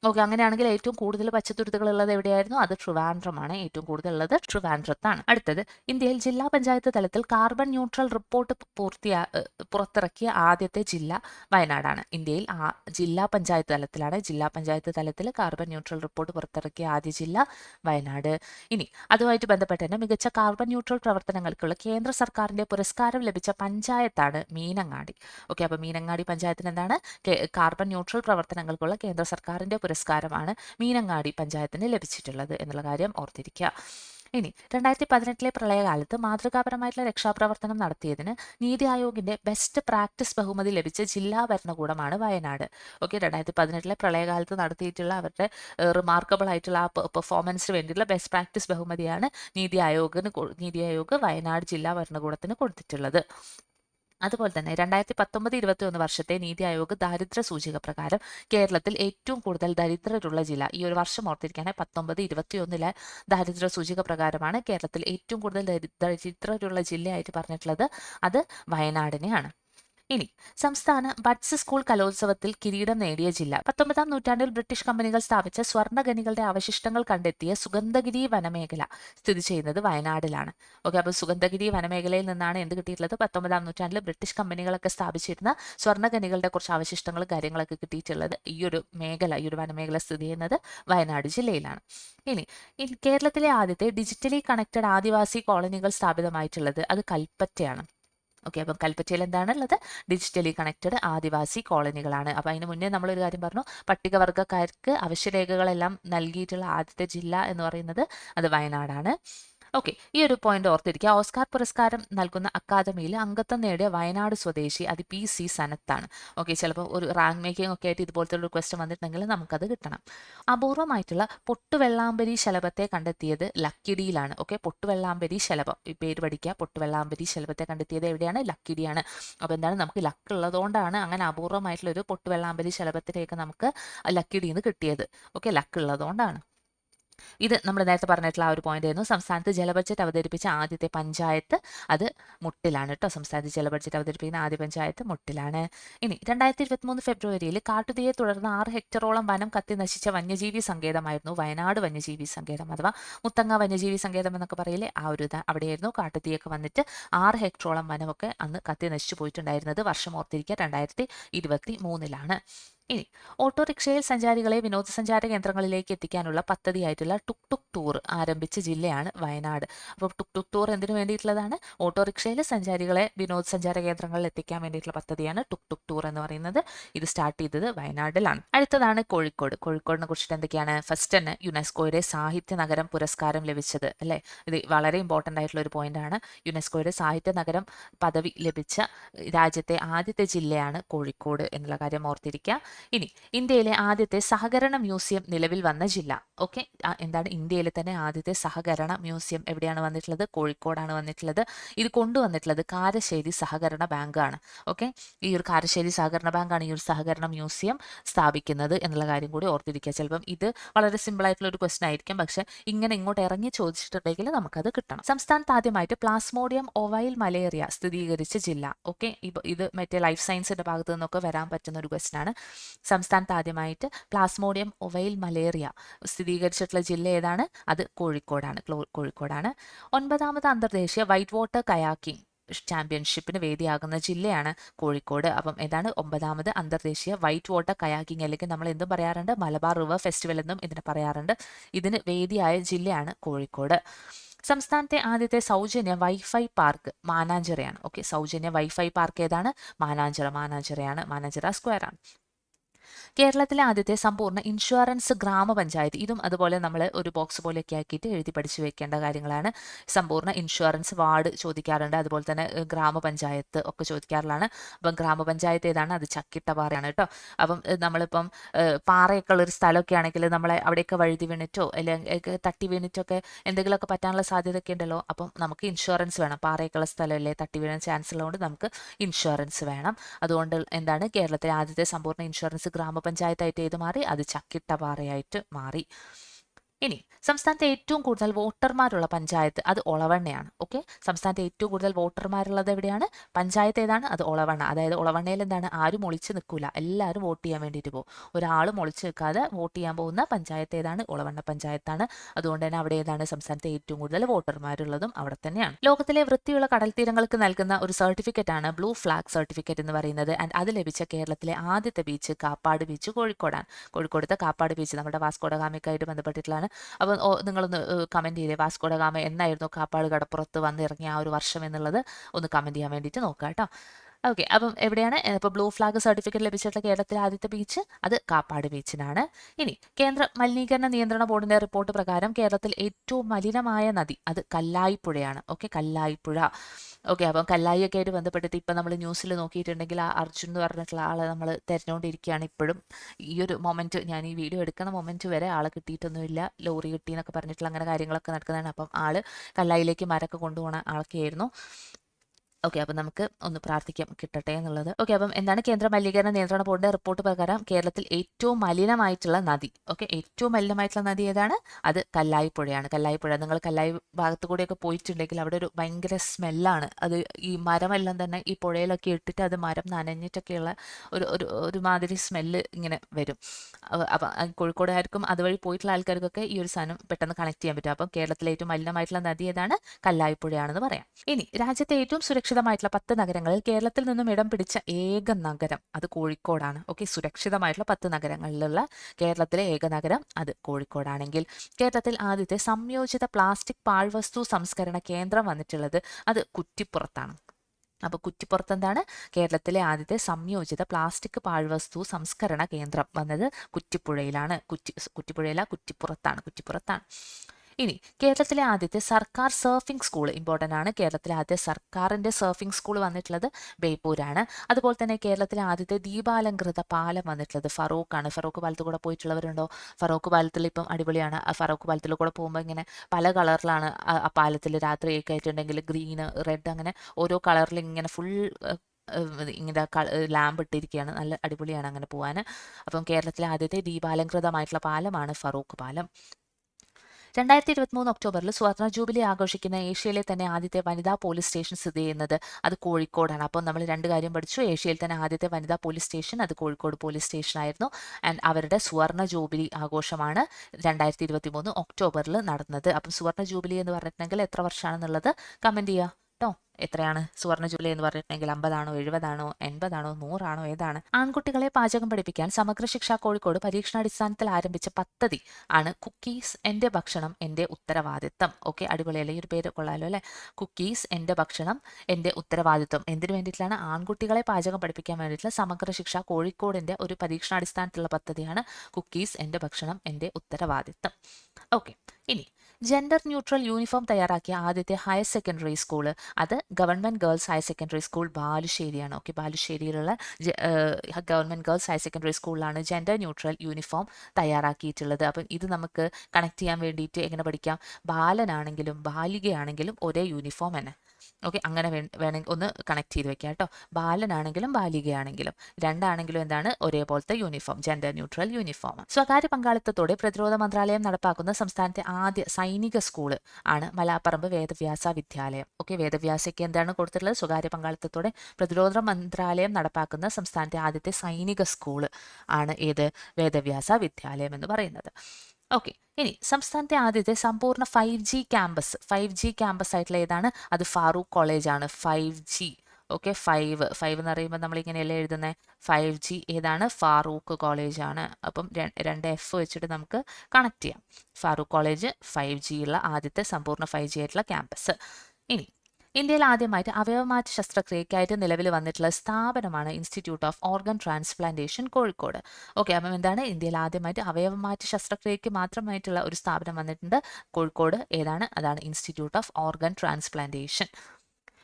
ഓക്കെ അങ്ങനെയാണെങ്കിൽ ഏറ്റവും കൂടുതൽ പച്ചത്തുരുത്തുകളുള്ളത് എവിടെയായിരുന്നു? അത് ട്രിവാൻഡ്രമാണ്. ഏറ്റവും കൂടുതൽ ഉള്ളത് ട്രിവാൻഡ്രത്താണ്. അടുത്തത് ഇന്ത്യയിൽ ജില്ലാ പഞ്ചായത്ത് തലത്തിൽ കാർബൺ ന്യൂട്രൽ റിപ്പോർട്ട് പൂർത്തിയാ പുറത്തിറക്കിയ ആദ്യത്തെ ജില്ല വയനാടാണ്. ഇന്ത്യയിൽ ജില്ലാ പഞ്ചായത്ത് തലത്തിലാണ് ജില്ലാ പഞ്ചായത്ത് തലത്തിൽ കാർബൺ ന്യൂട്രൽ റിപ്പോർട്ട് പുറത്തിറക്കിയ ആദ്യ ജില്ല വയനാട്. ഇനി അതുമായിട്ട് ബന്ധപ്പെട്ട് തന്നെ മികച്ച കാർബൺ ന്യൂട്രൽ പ്രവർത്തനങ്ങൾക്കുള്ള കേന്ദ്ര സർക്കാരിന്റെ പുരസ്കാരം ലഭിച്ച പഞ്ചായത്താണ് മീനങ്ങാടി. ഓക്കെ അപ്പോൾ മീനങ്ങാടി പഞ്ചായത്തിന് എന്താണ്? കാർബൺ ന്യൂട്രൽ പ്രവർത്തനങ്ങൾക്കുള്ള കേന്ദ്ര സർക്കാരിന്റെ പുരസ്കാരമാണ് മീനങ്ങാടി പഞ്ചായത്തിന് ലഭിച്ചിട്ടുള്ളത് എന്നുള്ള കാര്യം ഓർത്തിരിക്കുക. ഇനി രണ്ടായിരത്തി പതിനെട്ടിലെ പ്രളയകാലത്ത് മാതൃകാപരമായിട്ടുള്ള രക്ഷാപ്രവർത്തനം നടത്തിയതിന് നീതി ആയോഗിന്റെ ബെസ്റ്റ് പ്രാക്ടീസ് ബഹുമതി ലഭിച്ച ജില്ലാ ഭരണകൂടമാണ് വയനാട്. ഓക്കെ രണ്ടായിരത്തി പതിനെട്ടിലെ പ്രളയകാലത്ത് നടത്തിയിട്ടുള്ള അവരുടെ റിമാർക്കബിൾ ആയിട്ടുള്ള ആ പെർഫോമൻസിന് വേണ്ടിയിട്ടുള്ള ബെസ്റ്റ് പ്രാക്ടീസ് ബഹുമതിയാണ് നീതി ആയോഗിന് നീതി ആയോഗ് വയനാട് ജില്ലാ ഭരണകൂടത്തിന് കൊടുത്തിട്ടുള്ളത്. അതുപോലെ തന്നെ രണ്ടായിരത്തി പത്തൊമ്പത് ഇരുപത്തി ഒന്ന് വർഷത്തെ നീതി ആയോഗ് ദാരിദ്ര്യ സൂചിക പ്രകാരം കേരളത്തിൽ ഏറ്റവും കൂടുതൽ ദരിദ്രരുള്ള ജില്ല. ഈ ഒരു വർഷം ഓർത്തിരിക്കുകയാണെങ്കിൽ പത്തൊമ്പത് ഇരുപത്തി ഒന്നിലെ ദാരിദ്ര്യ സൂചിക പ്രകാരമാണ് കേരളത്തിൽ ഏറ്റവും കൂടുതൽ ദരിദ്രരുള്ള ജില്ലയായിട്ട് പറഞ്ഞിട്ടുള്ളത്. അത് വയനാടിനെയാണ്. ഇനി സംസ്ഥാന ബഡ്സ് സ്കൂൾ കലോത്സവത്തിൽ കിരീടം നേടിയ ജില്ല. പത്തൊമ്പതാം നൂറ്റാണ്ടിൽ ബ്രിട്ടീഷ് കമ്പനികൾ സ്ഥാപിച്ച സ്വർണഖനികളുടെ അവശിഷ്ടങ്ങൾ കണ്ടെത്തിയ സുഗന്ധഗിരി വനമേഖല സ്ഥിതി ചെയ്യുന്നത് വയനാടിലാണ്. ഓക്കെ അപ്പോൾ സുഗന്ധഗിരി വനമേഖലയിൽ നിന്നാണ് എന്ത് കിട്ടിയിട്ടുള്ളത്? പത്തൊമ്പതാം നൂറ്റാണ്ടിൽ ബ്രിട്ടീഷ് കമ്പനികളൊക്കെ സ്ഥാപിച്ചിരുന്ന സ്വർണഖനികളുടെ കുറച്ച് അവശിഷ്ടങ്ങളും കാര്യങ്ങളൊക്കെ കിട്ടിയിട്ടുള്ളത് ഈ ഒരു മേഖല ഈ ഒരു വനമേഖല സ്ഥിതി ചെയ്യുന്നത് വയനാട് ജില്ലയിലാണ്. ഇനി കേരളത്തിലെ ആദ്യത്തെ ഡിജിറ്റലി കണക്റ്റഡ് ആദിവാസി കോളനികൾ സ്ഥാപിതമായിട്ടുള്ളത് അത് കൽപ്പറ്റയാണ്. ഓക്കെ അപ്പം കൽപ്പറ്റയിൽ എന്താണുള്ളത്? ഡിജിറ്റലി കണക്റ്റഡ് ആദിവാസി കോളനികളാണ്. അപ്പം അതിന് മുന്നേ നമ്മളൊരു കാര്യം പറഞ്ഞു പട്ടികവർഗക്കാർക്ക് അവശ്യരേഖകളെല്ലാം നൽകിയിട്ടുള്ള ആദ്യത്തെ ജില്ല എന്ന് പറയുന്നത് അത് വയനാടാണ്. ഓക്കെ ഈ ഒരു പോയിന്റ് ഓർത്തിരിക്കുക. ഓസ്കാർ പുരസ്കാരം നൽകുന്ന അക്കാദമിയിൽ അംഗത്വം നേടിയ വയനാട് സ്വദേശി അത് പി സി സനത്താണ്. ഓക്കെ ചിലപ്പോൾ ഒരു റാങ്ക് മേക്കിംഗ് ഒക്കെ ആയിട്ട് ഇതുപോലത്തെ ഒരു ക്വസ്റ്റ്യൻ വന്നിട്ടുണ്ടെങ്കിൽ നമുക്കത് കിട്ടണം. അപൂർവമായിട്ടുള്ള പൊട്ടുവെള്ളാമ്പരി ശലഭത്തെ കണ്ടെത്തിയത് ലക്കിടിയിലാണ്. ഓക്കെ പൊട്ടുവെള്ളാമ്പരി ശലഭം. ഈ പേര് പഠിക്കുക. പൊട്ടുവെള്ളാമ്പരി ശലഭത്തെ കണ്ടെത്തിയത് എവിടെയാണ്? ലക്കിടിയാണ്. അപ്പോൾ എന്താണ്? നമുക്ക് ലക്ക് ഉള്ളതുകൊണ്ടാണ് അങ്ങനെ അപൂർവമായിട്ടുള്ള ഒരു പൊട്ടുവെള്ളാമ്പരി ശലഭത്തിലേക്ക് നമുക്ക് ലക്കിടിയിൽ നിന്ന് കിട്ടിയത്. ഓക്കെ ലക്ക് ഉള്ളതുകൊണ്ടാണ്. ഇത് നമ്മൾ നേരത്തെ പറഞ്ഞിട്ടുള്ള ആ ഒരു പോയിന്റ് ആയിരുന്നു. സംസ്ഥാനത്ത് ജല ബഡ്ജറ്റ് അവതരിപ്പിച്ച ആദ്യത്തെ പഞ്ചായത്ത് അത് മുട്ടിലാണ് കേട്ടോ. സംസ്ഥാനത്ത് ജല ബഡ്ജറ്റ് അവതരിപ്പിക്കുന്ന ആദ്യ പഞ്ചായത്ത് മുട്ടിലാണ്. ഇനി രണ്ടായിരത്തി ഇരുപത്തിമൂന്ന് ഫെബ്രുവരിയിൽ കാട്ടുതീയെ തുടർന്ന് ആറ് ഹെക്ടറോളം വനം കത്തി നശിച്ച വന്യജീവി സങ്കേതമായിരുന്നു. വയനാട് വന്യജീവി സങ്കേതം അഥവാ മുത്തങ്ങ വന്യജീവി സങ്കേതം എന്നൊക്കെ പറയില്ലേ ആ ഒരു അവിടെയായിരുന്നു. കാട്ടുതീയൊക്കെ വന്നിട്ട് ആറ് ഹെക്ടറോളം വനമൊക്കെ അന്ന് കത്തി നശിച്ചു പോയിട്ടുണ്ടായിരുന്നത് വർഷം ഓർത്തിരിക്കുക രണ്ടായിരത്തി ഇരുപത്തി മൂന്നിലാണ് ഇനി ഓട്ടോറിക്ഷയിൽ സഞ്ചാരികളെ വിനോദസഞ്ചാര കേന്ദ്രങ്ങളിലേക്ക് എത്തിക്കാനുള്ള പദ്ധതിയായിട്ടുള്ള ടുക് ടുക് ടൂർ ആരംഭിച്ച ജില്ലയാണ് വയനാട്. അപ്പോൾ ടുക് ടുക് ടൂർ എന്തിനു വേണ്ടിയിട്ടുള്ളതാണ്? ഓട്ടോറിക്ഷയിൽ സഞ്ചാരികളെ വിനോദസഞ്ചാര കേന്ദ്രങ്ങളിൽ എത്തിക്കാൻ വേണ്ടിയിട്ടുള്ള പദ്ധതിയാണ് ടുക് ടുക് ടൂർ എന്ന് പറയുന്നത്. ഇത് സ്റ്റാർട്ട് ചെയ്തത് വയനാട്ടിലാണ്. അടുത്തതാണ് കോഴിക്കോട്. കോഴിക്കോടിനെ കുറിച്ചിട്ട് എന്തൊക്കെയാണ്? ഫസ്റ്റ് തന്നെ യുനെസ്കോയുടെ സാഹിത്യ നഗരം പുരസ്കാരം ലഭിച്ചത് അല്ലേ? ഇത് വളരെ ഇമ്പോർട്ടന്റ് ആയിട്ടുള്ള ഒരു പോയിന്റ് ആണ്. യുനെസ്കോയുടെ സാഹിത്യ നഗരം പദവി ലഭിച്ച രാജ്യത്തെ ആദ്യത്തെ ജില്ലയാണ് കോഴിക്കോട് എന്നുള്ള കാര്യം ഓർത്തിരിക്കുക. ഇനി ഇന്ത്യയിലെ ആദ്യത്തെ സഹകരണ മ്യൂസിയം നിലവിൽ വന്ന ജില്ല. ഓക്കെ? എന്താണ് ഇന്ത്യയിലെ തന്നെ ആദ്യത്തെ സഹകരണ മ്യൂസിയം എവിടെയാണ് വന്നിട്ടുള്ളത്? കോഴിക്കോടാണ് വന്നിട്ടുള്ളത്. ഇത് കൊണ്ടുവന്നിട്ടുള്ളത് കാരശ്ശേരി സഹകരണ ബാങ്കാണ്. ഓക്കെ? ഈ ഒരു കാരശ്ശേരി സഹകരണ ബാങ്കാണ് ഈ ഒരു സഹകരണ മ്യൂസിയം സ്ഥാപിക്കുന്നത് എന്നുള്ള കാര്യം കൂടി ഓർത്തിരിക്കുക. ചിലപ്പം ഇത് വളരെ സിമ്പിൾ ആയിട്ടുള്ള ഒരു ക്വസ്റ്റൻ ആയിരിക്കും. പക്ഷെ ഇങ്ങനെ ഇങ്ങോട്ട് ഇറങ്ങി ചോദിച്ചിട്ടുണ്ടെങ്കിൽ നമുക്കത് കിട്ടണം. സംസ്ഥാനത്ത് ആദ്യമായിട്ട് പ്ലാസ്മോഡിയം ഒവൈൽ മലേറിയ സ്ഥിരീകരിച്ച ജില്ല. ഓക്കെ? ഇത് മറ്റേ ലൈഫ് സയൻസിന്റെ ഭാഗത്ത് നിന്നൊക്കെ വരാൻ പറ്റുന്ന ഒരു ക്വസ്റ്റൻ ആണ്. സംസ്ഥാനത്ത് ആദ്യമായിട്ട് പ്ലാസ്മോഡിയം ഒവൈൽ മലേറിയ സ്ഥിരീകരിച്ചിട്ടുള്ള ജില്ല ഏതാണ്? അത് കോഴിക്കോടാണ് കോഴിക്കോടാണ്. ഒൻപതാമത് അന്തർദേശീയ വൈറ്റ് വാട്ടർ കയാക്കിംഗ് ചാമ്പ്യൻഷിപ്പിന് വേദിയാകുന്ന ജില്ലയാണ് കോഴിക്കോട്. അപ്പം ഏതാണ്? ഒമ്പതാമത് അന്തർദേശീയ വൈറ്റ് വാട്ടർ കയാക്കിംഗ് അല്ലെങ്കിൽ നമ്മൾ എന്തും പറയാറുണ്ട്? മലബാർ റിവർ ഫെസ്റ്റിവൽ എന്നും ഇതിന് പറയാറുണ്ട്. ഇതിന് വേദിയായ ജില്ലയാണ് കോഴിക്കോട്. സംസ്ഥാനത്തെ ആദ്യത്തെ സൗജന്യ വൈഫൈ പാർക്ക് മാനാഞ്ചിറയാണ്. ഓക്കെ സൗജന്യ വൈഫൈ പാർക്ക് ഏതാണ്? മാനാഞ്ചിറ മാനാഞ്ചിറയാണ് മാനാഞ്ചിറ സ്ക്വയർ ആണ് കേരളത്തിലെ ആദ്യത്തെ സമ്പൂർണ ഇൻഷുറൻസ് ഗ്രാമപഞ്ചായത്ത്. ഇതും അതുപോലെ നമ്മൾ ഒരു ബോക്സ് പോലെയൊക്കെ ആക്കിയിട്ട് എഴുതി പഠിച്ചു വെക്കേണ്ട കാര്യങ്ങളാണ്. സമ്പൂർണ ഇൻഷുറൻസ് വാർഡ് ചോദിക്കാറുണ്ട്. അതുപോലെ തന്നെ ഗ്രാമപഞ്ചായത്ത് ഒക്കെ ചോദിക്കാറുള്ളതാണ്. അപ്പം ഗ്രാമപഞ്ചായത്ത് ഏതാണ്? അത് ചക്കിട്ടപാറയാണ് കേട്ടോ. അപ്പം നമ്മളിപ്പം പാറയൊക്കെ ഉള്ള ഒരു സ്ഥലമൊക്കെ ആണെങ്കിൽ നമ്മളെ അവിടെയൊക്കെ വഴുതി വീണിട്ടോ അല്ലെങ്കിൽ തട്ടി വീണിട്ടൊക്കെ എന്തെങ്കിലുമൊക്കെ പറ്റാനുള്ള സാധ്യതയൊക്കെ ഉണ്ടല്ലോ അപ്പം നമുക്ക് ഇൻഷുറൻസ് വേണം. പാറയൊക്കെ ഉള്ള സ്ഥലമല്ലേ തട്ടി വീഴാൻ ചാൻസ് ഉള്ളതുകൊണ്ട് നമുക്ക് ഇൻഷുറൻസ് വേണം. അതുകൊണ്ട് എന്താണ്? കേരളത്തിലെ ആദ്യത്തെ സമ്പൂർണ ഇൻഷുറൻസ് ഗ്രാമപഞ്ചായത്തായിട്ട് ഏത് മാറി? അത് ചക്കിട്ടപാറയായിട്ട് മാറി. ഇനി സംസ്ഥാനത്തെ ഏറ്റവും കൂടുതൽ വോട്ടർമാരുള്ള പഞ്ചായത്ത് അത് ഒളവണ്ണയാണ് ഓക്കെ സംസ്ഥാനത്തെ ഏറ്റവും കൂടുതൽ വോട്ടർമാരുള്ളത് എവിടെയാണ്? പഞ്ചായത്ത് ഏതാണ്? അത് ഒളവണ്ണ. അതായത് ഒളവണ്ണയിൽ എന്താണ്? ആരും ഒളിച്ച് നിൽക്കില്ല എല്ലാവരും വോട്ട് ചെയ്യാൻ വേണ്ടിയിട്ട് പോകും. ഒരാളും ഒളിച്ച് നിൽക്കാതെ വോട്ട് ചെയ്യാൻ പോകുന്ന പഞ്ചായത്ത് ഏതാണ്? ഒളവണ്ണ പഞ്ചായത്താണ്. അതുകൊണ്ട് തന്നെ അവിടെ ഏതാണ്? സംസ്ഥാനത്തെ ഏറ്റവും കൂടുതൽ വോട്ടർമാരുള്ളതും അവിടെ തന്നെയാണ്. ലോകത്തിലെ വൃത്തിയുള്ള കടൽത്തീരങ്ങൾക്ക് നൽകുന്ന ഒരു സർട്ടിഫിക്കറ്റ് ആണ് ബ്ലൂ ഫ്ലാഗ് സർട്ടിഫിക്കറ്റ് എന്ന് പറയുന്നത്. ആൻഡ് അത് ലഭിച്ച കേരളത്തിലെ ആദ്യത്തെ ബീച്ച് കാപ്പാട് ബീച്ച് കോഴിക്കോടാണ്. കോഴിക്കോടത്തെ കാപ്പാട് ബീച്ച് നമ്മുടെ വാസ്കോഡഗാമിക്കായിട്ട് ബന്ധപ്പെട്ടിട്ടുള്ളതാണ്. അപ്പോൾ നിങ്ങളൊന്ന് കമന്റ് ചെയ്തേ. വാസ്കോഡ ഗാമ എന്നായിരുന്നു കാപ്പാട് കടപ്പുറത്ത് വന്നിറങ്ങിയ ആ ഒരു വർഷം എന്നുള്ളത് ഒന്ന് കമന്റ് ചെയ്യാൻ വേണ്ടിയിട്ട് നോക്കാം കേട്ടോ ഓക്കെ അപ്പം എവിടെയാണ്? ഇപ്പോൾ ബ്ലൂ ഫ്ലാഗ് സർട്ടിഫിക്കറ്റ് ലഭിച്ചിട്ടുള്ള കേരളത്തിലെ ആദ്യത്തെ ബീച്ച് അത് കാപ്പാട് ബീച്ചിനാണ് ഇനി കേന്ദ്ര മലിനീകരണ നിയന്ത്രണ ബോർഡിന്റെ റിപ്പോർട്ട് പ്രകാരം കേരളത്തിൽ ഏറ്റവും മലിനമായ നദി അത് കല്ലായിപ്പുഴയാണ്. ഓക്കെ കല്ലായിപ്പുഴ. ഓക്കെ അപ്പം കല്ലായിയൊക്കെ ആയിട്ട് ബന്ധപ്പെട്ടിട്ട് ഇപ്പം നമ്മൾ ന്യൂസിൽ നോക്കിയിട്ടുണ്ടെങ്കിൽ ആ അർജുൻ എന്ന് പറഞ്ഞിട്ടുള്ള ആളെ നമ്മൾ തിരഞ്ഞുകൊണ്ടിരിക്കുകയാണ് ഇപ്പോഴും. ഈ ഒരു മൊമെന്റ് ഞാൻ ഈ വീഡിയോ എടുക്കുന്ന മൊമെന്റ് വരെ ആളെ കിട്ടിയിട്ടൊന്നുമില്ല. ലോറി കിട്ടി എന്നൊക്കെ പറഞ്ഞിട്ടുള്ള അങ്ങനെ കാര്യങ്ങളൊക്കെ നടക്കുന്നതാണ്. അപ്പം ആൾ കല്ലായിലേക്ക് മരമൊക്കെ കൊണ്ടുപോകുന്ന ആൾക്കായിരുന്നു ഓക്കെ അപ്പം നമുക്ക് ഒന്ന് പ്രാർത്ഥിക്കാം. കിട്ടട്ടെ എന്നുള്ളത്. ഓക്കെ അപ്പം എന്താണ് കേന്ദ്ര മലിനീകരണ നിയന്ത്രണ ബോർഡിന്റെ റിപ്പോർട്ട് പ്രകാരം കേരളത്തിൽ ഏറ്റവും മലിനമായിട്ടുള്ള നദി? ഓക്കെ ഏറ്റവും മലിനമായിട്ടുള്ള നദി ഏതാണ്? അത് കല്ലായിപ്പുഴയാണ്. കല്ലായിപ്പുഴ. നിങ്ങൾ കല്ലായി ഭാഗത്തു കൂടെയൊക്കെ പോയിട്ടുണ്ടെങ്കിൽ അവിടെ ഒരു ഭയങ്കര സ്മെല്ലാണ് അത് ഈ മരമെല്ലാം തന്നെ ഈ പുഴയിലൊക്കെ ഇട്ടിട്ട് അത് മരം നനഞ്ഞിട്ടൊക്കെയുള്ള ഒരു ഒരു ഒരുമാതിരി സ്മെല്ല് ഇങ്ങനെ വരും. അപ്പം കോഴിക്കോടുകാർക്കും അതുവഴി പോയിട്ടുള്ള ആൾക്കാർക്കൊക്കെ ഈ ഒരു സാധനം പെട്ടെന്ന് കണക്ട് ചെയ്യാൻ പറ്റും. അപ്പം കേരളത്തിലെ ഏറ്റവും മലിനമായിട്ടുള്ള നദി ഏതാണ്? കല്ലായിപ്പുഴയാണെന്ന് പറയാം. ഇനി രാജ്യത്തെ ഏറ്റവും സുരക്ഷിത സുരക്ഷിതമായിട്ടുള്ള പത്ത് നഗരങ്ങളിൽ കേരളത്തിൽ നിന്നും ഇടം പിടിച്ച ഏക നഗരം അത് കോഴിക്കോടാണ്. ഓക്കെ സുരക്ഷിതമായിട്ടുള്ള പത്ത് നഗരങ്ങളിലുള്ള കേരളത്തിലെ ഏക നഗരം അത് കോഴിക്കോടാണെങ്കിൽ. കേരളത്തിൽ ആദ്യത്തെ സംയോജിത പ്ലാസ്റ്റിക് പാഴ്വസ്തു സംസ്കരണ കേന്ദ്രം വന്നിട്ടുള്ളത് അത് കുറ്റിപ്പുറത്താണ്. അപ്പോൾ കുറ്റിപ്പുറത്ത് എന്താണ്? കേരളത്തിലെ ആദ്യത്തെ സംയോജിത പ്ലാസ്റ്റിക് പാഴ്വസ്തു സംസ്കരണ കേന്ദ്രം വന്നത് കുറ്റിപ്പുഴയിലാണ്. കുറ്റി കുറ്റിപ്പുഴയില കുറ്റിപ്പുറത്താണ് കുറ്റിപ്പുറത്താണ്. ഇനി കേരളത്തിലെ ആദ്യത്തെ സർക്കാർ സർഫിംഗ് സ്കൂൾ ഇമ്പോർട്ടന്റ് ആണ്. കേരളത്തിലെ ആദ്യത്തെ സർക്കാരിന്റെ സർഫിംഗ് സ്കൂൾ വന്നിട്ടുള്ളത് ബേപ്പൂരാണ്. അതുപോലെ തന്നെ കേരളത്തിലെ ആദ്യത്തെ ദീപാലങ്കൃത പാലം വന്നിട്ടുള്ളത് ഫറൂഖാണ് ഫറൂഖ് പാലത്തിൽ കൂടെ പോയിട്ടുള്ളവരുണ്ടോ? ഫറൂഖ് പാലത്തിൽ ഇപ്പം അടിപൊളിയാണ്. ആ ഫറൂഖ് പാലത്തിൽ കൂടെ പോകുമ്പോൾ ഇങ്ങനെ പല കളറിലാണ് ആ പാലത്തിൽ രാത്രിയൊക്കെ ആയിട്ടുണ്ടെങ്കിൽ ഗ്രീന് റെഡ് അങ്ങനെ ഓരോ കളറിൽ ഇങ്ങനെ ഫുൾ ഇങ്ങനെ ലാമ്പ് ഇട്ടിരിക്കുകയാണ് നല്ല അടിപൊളിയാണ് അങ്ങനെ പോകാൻ അപ്പം കേരളത്തിലെ ആദ്യത്തെ ദീപാലങ്കൃതമായിട്ടുള്ള പാലമാണ് ഫറൂഖ് പാലം. രണ്ടായിരത്തി ഇരുപത്തിമൂന്ന് ഒക്ടോബറിൽ സ്വർണ ജൂബിലി ആഘോഷിക്കുന്ന ഏഷ്യയിലെ തന്നെ ആദ്യത്തെ വനിതാ പോലീസ് സ്റ്റേഷൻ സ്ഥിതി ചെയ്യുന്നത് അത് കോഴിക്കോടാണ്. അപ്പോൾ നമ്മൾ രണ്ട് കാര്യം പഠിച്ചു. ഏഷ്യയിൽ തന്നെ ആദ്യത്തെ വനിതാ പോലീസ് സ്റ്റേഷൻ അത് കോഴിക്കോട് പോലീസ് സ്റ്റേഷൻ ആയിരുന്നു. ആൻഡ് അവരുടെ സുവർണ ജൂബിലി ആഘോഷമാണ് രണ്ടായിരത്തി ഇരുപത്തി മൂന്ന് ഒക്ടോബറിൽ നടന്നത്. അപ്പം സുവർണ ജൂബിലി എന്ന് പറഞ്ഞിട്ടുണ്ടെങ്കിൽ എത്ര വർഷമാണെന്നുള്ളത് കമന്റ് ചെയ്യുക. എത്രയാണ്? സുവർണ ജൂബിലി എന്ന് പറഞ്ഞിട്ടുണ്ടെങ്കിൽ അമ്പതാണോ എഴുപതാണോ എൺപതാണോ നൂറാണോ ഏതാണ്? ആൺകുട്ടികളെ പാചകം പഠിപ്പിക്കാൻ സമഗ്ര ശിക്ഷ കോഴിക്കോട് പരീക്ഷണാടിസ്ഥാനത്തിൽ ആരംഭിച്ച പദ്ധതി ആണ് കുക്കീസ് എന്റെ ഭക്ഷണം എന്റെ ഉത്തരവാദിത്തം. ഓക്കെ അടിപൊളിയല്ലേ? ഈ ഒരു പേര് കൊള്ളാലോ അല്ലേ? കുക്കീസ് എന്റെ ഭക്ഷണം എന്റെ ഉത്തരവാദിത്വം. എന്തിനു വേണ്ടിയിട്ടാണ്? ആൺകുട്ടികളെ പാചകം പഠിപ്പിക്കാൻ വേണ്ടിയിട്ടുള്ള സമഗ്ര ശിക്ഷ കോഴിക്കോടിന്റെ ഒരു പരീക്ഷണാടിസ്ഥാനത്തിലുള്ള പദ്ധതിയാണ് കുക്കീസ് എന്റെ ഭക്ഷണം എന്റെ ഉത്തരവാദിത്തം. ഓക്കെ ഇനി ജെൻഡർ ന്യൂട്രൽ യൂണിഫോം തയ്യാറാക്കിയ ആദ്യത്തെ ഹയർ സെക്കൻഡറി സ്കൂൾ അത് government girls higher secondary school ബാലുശ്ശേരിയാണ്. Okay ബാലുശ്ശേരിയിലുള്ള ഗവൺമെന്റ് ഗേൾസ് ഹയർ സെക്കൻഡറി സ്കൂളിലാണ് ജെൻഡർ ന്യൂട്രൽ യൂണിഫോം തയ്യാറാക്കിയിട്ടുള്ളത്. അപ്പം ഇത് നമുക്ക് കണക്ട് ചെയ്യാൻ വേണ്ടിയിട്ട് എങ്ങനെ പഠിക്കാം? ബാലനാണെങ്കിലും ബാലികയാണെങ്കിലും ഒരേ യൂണിഫോം തന്നെ. ഓക്കെ അങ്ങനെ വേണമെങ്കിൽ ഒന്ന് കണക്ട് ചെയ്ത് വെക്കാം കേട്ടോ ബാലനാണെങ്കിലും ബാലികയാണെങ്കിലും രണ്ടാണെങ്കിലും എന്താണ് ഒരേപോലത്തെ യൂണിഫോം ജെൻഡർ ന്യൂട്രൽ യൂണിഫോം സ്വകാര്യ പങ്കാളിത്തത്തോടെ പ്രതിരോധ മന്ത്രാലയം നടപ്പാക്കുന്ന സംസ്ഥാനത്തെ ആദ്യ സൈനിക സ്കൂൾ ആണ് മലാപ്പറമ്പ് വേദവ്യാസ വിദ്യാലയം. ഓക്കെ വേദവ്യാസയ്ക്ക് എന്താണ് കൊടുത്തിട്ടുള്ളത്? സ്വകാര്യ പങ്കാളിത്തത്തോടെ പ്രതിരോധ മന്ത്രാലയം നടപ്പാക്കുന്ന സംസ്ഥാനത്തെ ആദ്യത്തെ സൈനിക സ്കൂൾ ആണ് ഏത്? വേദവ്യാസ വിദ്യാലയം എന്ന് പറയുന്നത്. ഓക്കെ ഇനി സംസ്ഥാനത്തെ ആദ്യത്തെ സമ്പൂർണ five G campus five G campus ആയിട്ടുള്ള ഏതാണ്? അത് ഫാറൂഖ് കോളേജ് ആണ്. Five G okay five five എന്ന് പറയുമ്പോൾ നമ്മൾ ഇങ്ങനെയല്ലേ എഴുതുന്നത് ഫൈവ് ജി ഏതാണ്? ഫാറൂഖ് കോളേജ് ആണ്. അപ്പം രണ്ട് എഫ് വെച്ചിട്ട് നമുക്ക് കണക്ട് ചെയ്യാം. ഫാറൂഖ് കോളേജ് ഫൈവ് ജി ഉള്ള ആദ്യത്തെ സമ്പൂർണ ഫൈവ് ജി ആയിട്ടുള്ള ക്യാമ്പസ് ഇനി ഇന്ത്യയിൽ ആദ്യമായിട്ട് അവയവമാറ്റ ശസ്ത്രക്രിയയ്ക്കായിട്ട് നിലവിൽ വന്നിട്ടുള്ള സ്ഥാപനമാണ് institute of organ transplantation Kozhikode. Okay അപ്പം എന്താണ്? ഇന്ത്യയിൽ ആദ്യമായിട്ട് അവയവമാറ്റ ശസ്ത്രക്രിയയ്ക്ക് മാത്രമായിട്ടുള്ള ഒരു സ്ഥാപനം വന്നിട്ടുണ്ട് കോഴിക്കോട്. ഏതാണ്? അതാണ് ഇൻസ്റ്റിറ്റ്യൂട്ട് ഓഫ് ഓർഗൻ ട്രാൻസ്പ്ലാന്റേഷൻ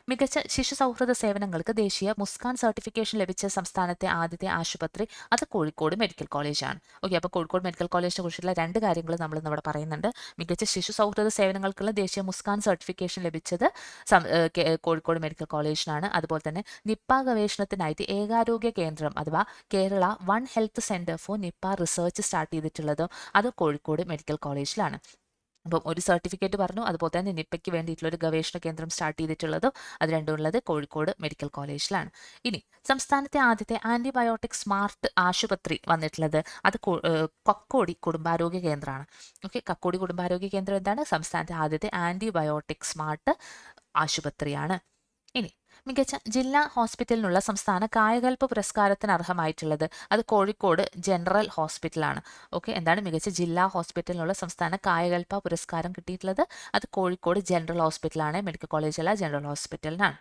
മികച്ച ശിശു സൗഹൃദ സേവനങ്ങൾക്ക് ദേശീയ മുസ്കാൻ സർട്ടിഫിക്കേഷൻ ലഭിച്ച സംസ്ഥാനത്തെ ആദ്യത്തെ ആശുപത്രി അത് കോഴിക്കോട് മെഡിക്കൽ കോളേജാണ്. ഓക്കെ അപ്പോൾ കോഴിക്കോട് മെഡിക്കൽ കോളേജിനെ കുറിച്ചുള്ള രണ്ട് കാര്യങ്ങൾ നമ്മൾ ഇവിടെ പറയുന്നുണ്ട്. മികച്ച ശിശു സൗഹൃദ സേവനങ്ങൾക്കുള്ള ദേശീയ മുസ്കാൻ സർട്ടിഫിക്കേഷൻ ലഭിച്ചത് കോഴിക്കോട് മെഡിക്കൽ കോളേജിനാണ്. അതുപോലെ തന്നെ നിപ്പ ഗവേഷണത്തിനായിട്ട് ഏകാരോഗ്യ കേന്ദ്രം അഥവാ Kerala one health centre for Nipah research start ചെയ്തിട്ടുള്ളത് അത് കോഴിക്കോട് മെഡിക്കൽ കോളേജിലാണ്. അപ്പം ഒരു സർട്ടിഫിക്കറ്റ് പറഞ്ഞു. അതുപോലെ തന്നെ നിപ്പയ്ക്ക് വേണ്ടിയിട്ടുള്ള ഒരു ഗവേഷണ കേന്ദ്രം സ്റ്റാർട്ട് ചെയ്തിട്ടുള്ളത് അത് രണ്ടും ഉള്ളത് കോഴിക്കോട് മെഡിക്കൽ കോളേജിലാണ് ഇനി സംസ്ഥാനത്തെ ആദ്യത്തെ ആന്റിബയോട്ടിക് സ്മാർട്ട് ആശുപത്രി വന്നിട്ടുള്ളത് അത് കൊക്കോടി കുടുംബാരോഗ്യ കേന്ദ്രമാണ്. ഓക്കെ കക്കോടി കുടുംബാരോഗ്യ കേന്ദ്രം എന്താണ്? സംസ്ഥാനത്തെ ആദ്യത്തെ ആന്റിബയോട്ടിക് സ്മാർട്ട് ആശുപത്രിയാണ്. മികച്ച ജില്ലാ ഹോസ്പിറ്റലിനുള്ള സംസ്ഥാന കായകൽപ്പ പുരസ്കാരത്തിന് അർഹമായിട്ടുള്ളത് അത് കോഴിക്കോട് ജനറൽ ഹോസ്പിറ്റലാണ്. ഓക്കെ എന്താണ് മികച്ച ജില്ലാ ഹോസ്പിറ്റലിനുള്ള സംസ്ഥാന കായകൽപ്പ പുരസ്കാരം കിട്ടിയിട്ടുള്ളത്? അത് കോഴിക്കോട് ജനറൽ ഹോസ്പിറ്റലാണ് മെഡിക്കൽ കോളേജ് അല്ല ജനറൽ ഹോസ്പിറ്റലിനാണ്.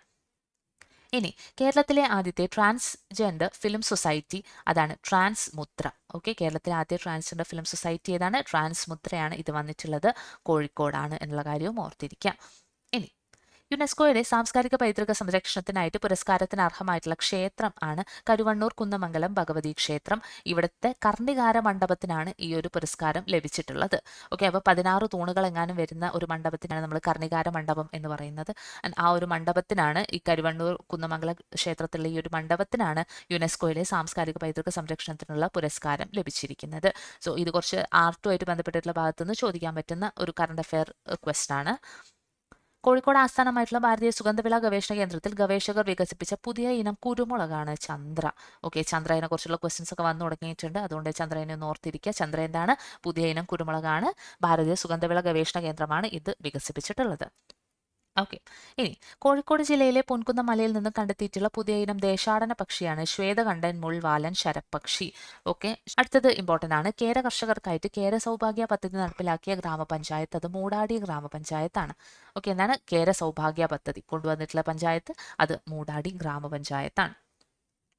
ഇനി കേരളത്തിലെ ആദ്യത്തെ ട്രാൻസ്ജെൻഡർ ഫിലിം സൊസൈറ്റി അതാണ് ട്രാൻസ് മുദ്ര ഓക്കെ കേരളത്തിലെ ആദ്യ ട്രാൻസ്ജെൻഡർ ഫിലിം സൊസൈറ്റി ഏതാണ്? ട്രാൻസ് മുദ്രയാണ് ഇത് വന്നിട്ടുള്ളത്. കോഴിക്കോടാണ് എന്നുള്ള കാര്യവും ഓർത്തിരിക്കാം. ഇനി യുനെസ്കോയുടെ സാംസ്കാരിക പൈതൃക സംരക്ഷണത്തിനായിട്ട് പുരസ്കാരത്തിന് അർഹമായിട്ടുള്ള ക്ഷേത്രം ആണ് കരുവണ്ണൂർ കുന്നമംഗലം ഭഗവതി ക്ഷേത്രം. ഇവിടുത്തെ കർണികാര മണ്ഡപത്തിനാണ് ഈ ഒരു പുരസ്കാരം ലഭിച്ചിട്ടുള്ളത്. ഓക്കെ അപ്പോൾ പതിനാറ് തൂണുകൾ എങ്ങാനും വരുന്ന ഒരു മണ്ഡപത്തിനാണ് നമ്മൾ കർണികാര മണ്ഡപം എന്ന് പറയുന്നത്. ആ ഒരു മണ്ഡപത്തിനാണ് ഈ കരുവണ്ണൂർ കുന്നമംഗല ക്ഷേത്രത്തിലുള്ള ഈ ഒരു മണ്ഡപത്തിനാണ് യുനെസ്കോയിലെ സാംസ്കാരിക പൈതൃക സംരക്ഷണത്തിനുള്ള പുരസ്കാരം ലഭിച്ചിരിക്കുന്നത്. സോ ഇത് കുറച്ച് ആർട്ടുമായിട്ട് ബന്ധപ്പെട്ടിട്ടുള്ള ഭാഗത്തുനിന്ന് ചോദിക്കാൻ പറ്റുന്ന ഒരു കറണ്ട് അഫെയർ റിക്വസ്റ്റ് ആണ്. കോഴിക്കോട് ആസ്ഥാനമായിട്ടുള്ള ഭാരതീയ സുഗന്ധവിള ഗവേഷണ കേന്ദ്രത്തിൽ ഗവേഷകർ വികസിപ്പിച്ച പുതിയ ഇനം കുരുമുളകാണ് ചന്ദ്ര. ഓക്കെ ചന്ദ്രനെ കുറിച്ചുള്ള ക്വസ്റ്റ്യൻസ് ഒക്കെ വന്നു തുടങ്ങിയിട്ടുണ്ട്. അതുകൊണ്ട് ചന്ദ്രനെ ഒന്ന് ഓർത്തിരിക്കുക. ചന്ദ്ര എന്താണ്? പുതിയ ഇനം കുരുമുളകാണ്. ഭാരതീയ സുഗന്ധവിള ഗവേഷണ കേന്ദ്രമാണ് ഇത് വികസിപ്പിച്ചിട്ടുള്ളത്. ഓക്കെ ഇനി കോഴിക്കോട് ജില്ലയിലെ പൊൻകുന്ന മലയിൽ നിന്ന് കണ്ടെത്തിയിട്ടുള്ള പുതിയ ഇനം ദേശാടന പക്ഷിയാണ് ശ്വേതകണ്ഠൻ മുൾവാലൻ ശരപ്പക്ഷി. ഓക്കെ അടുത്തത് ഇമ്പോർട്ടന്റ് ആണ്. കേര കർഷകർക്കായിട്ട് കേര സൗഭാഗ്യ പദ്ധതി നടപ്പിലാക്കിയ ഗ്രാമപഞ്ചായത്ത് അത് മൂടാടി ഗ്രാമപഞ്ചായത്താണ്. ഓക്കെ എന്താണ്? കേര സൗഭാഗ്യ പദ്ധതി കൊണ്ടുവന്നിട്ടുള്ള പഞ്ചായത്ത് അത് മൂടാടി ഗ്രാമപഞ്ചായത്താണ്.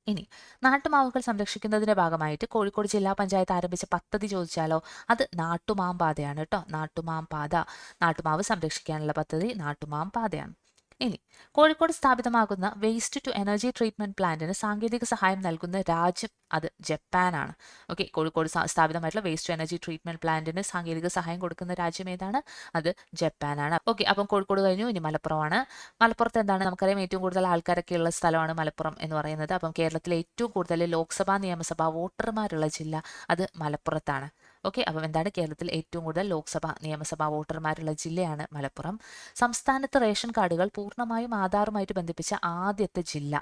ഇനി നാട്ടുമാവുകൾ സംരക്ഷിക്കുന്നതിന്റെ ഭാഗമായിട്ട് കോഴിക്കോട് ജില്ലാ പഞ്ചായത്ത് ആരംഭിച്ച പദ്ധതി ചോദിച്ചാലോ? അത് നാട്ടുമാം പാതയാണ് കേട്ടോ. നാട്ടുമാം പാത നാട്ടുമാവ് സംരക്ഷിക്കാനുള്ള പദ്ധതി നാട്ടുമാം പാതയാണ് ഇനി കോഴിക്കോട് സ്ഥാപിതമാകുന്ന വേസ്റ്റ് ടു എനർജി ട്രീറ്റ്മെന്റ് പ്ലാന്റിന് സാങ്കേതിക സഹായം നൽകുന്ന രാജ്യം അത് ജപ്പാനാണ്. ഓക്കെ കോഴിക്കോട് സ്ഥാപിതമായിട്ടുള്ള വേസ്റ്റ് ടു എനർജി ട്രീറ്റ്മെന്റ് പ്ലാന്റിന് സാങ്കേതിക സഹായം കൊടുക്കുന്ന രാജ്യം ഏതാണ്? അത് ജപ്പാനാണ്. ഓക്കെ അപ്പം കോഴിക്കോട് കഴിഞ്ഞു ഇനി മലപ്പുറമാണ്. മലപ്പുറത്ത് എന്താണ്? നമുക്കറിയാം ഏറ്റവും കൂടുതൽ ആൾക്കാരൊക്കെ ഉള്ള സ്ഥലമാണ് മലപ്പുറം എന്ന് പറയുന്നത്. അപ്പം കേരളത്തിലെ ഏറ്റവും കൂടുതൽ ലോക്സഭാ നിയമസഭാ വോട്ടർമാരുള്ള ജില്ല അത് മലപ്പുറത്താണ്. ഓക്കെ അപ്പം എന്താണ് കേരളത്തിൽ ഏറ്റവും കൂടുതൽ ലോക്സഭ നിയമസഭാ വോട്ടർമാരുള്ള ജില്ലയാണ് മലപ്പുറം. സംസ്ഥാനത്ത് റേഷൻ കാർഡുകൾ പൂർണമായും ആധാറുമായിട്ട് ബന്ധിപ്പിച്ച ആദ്യത്തെ ജില്ല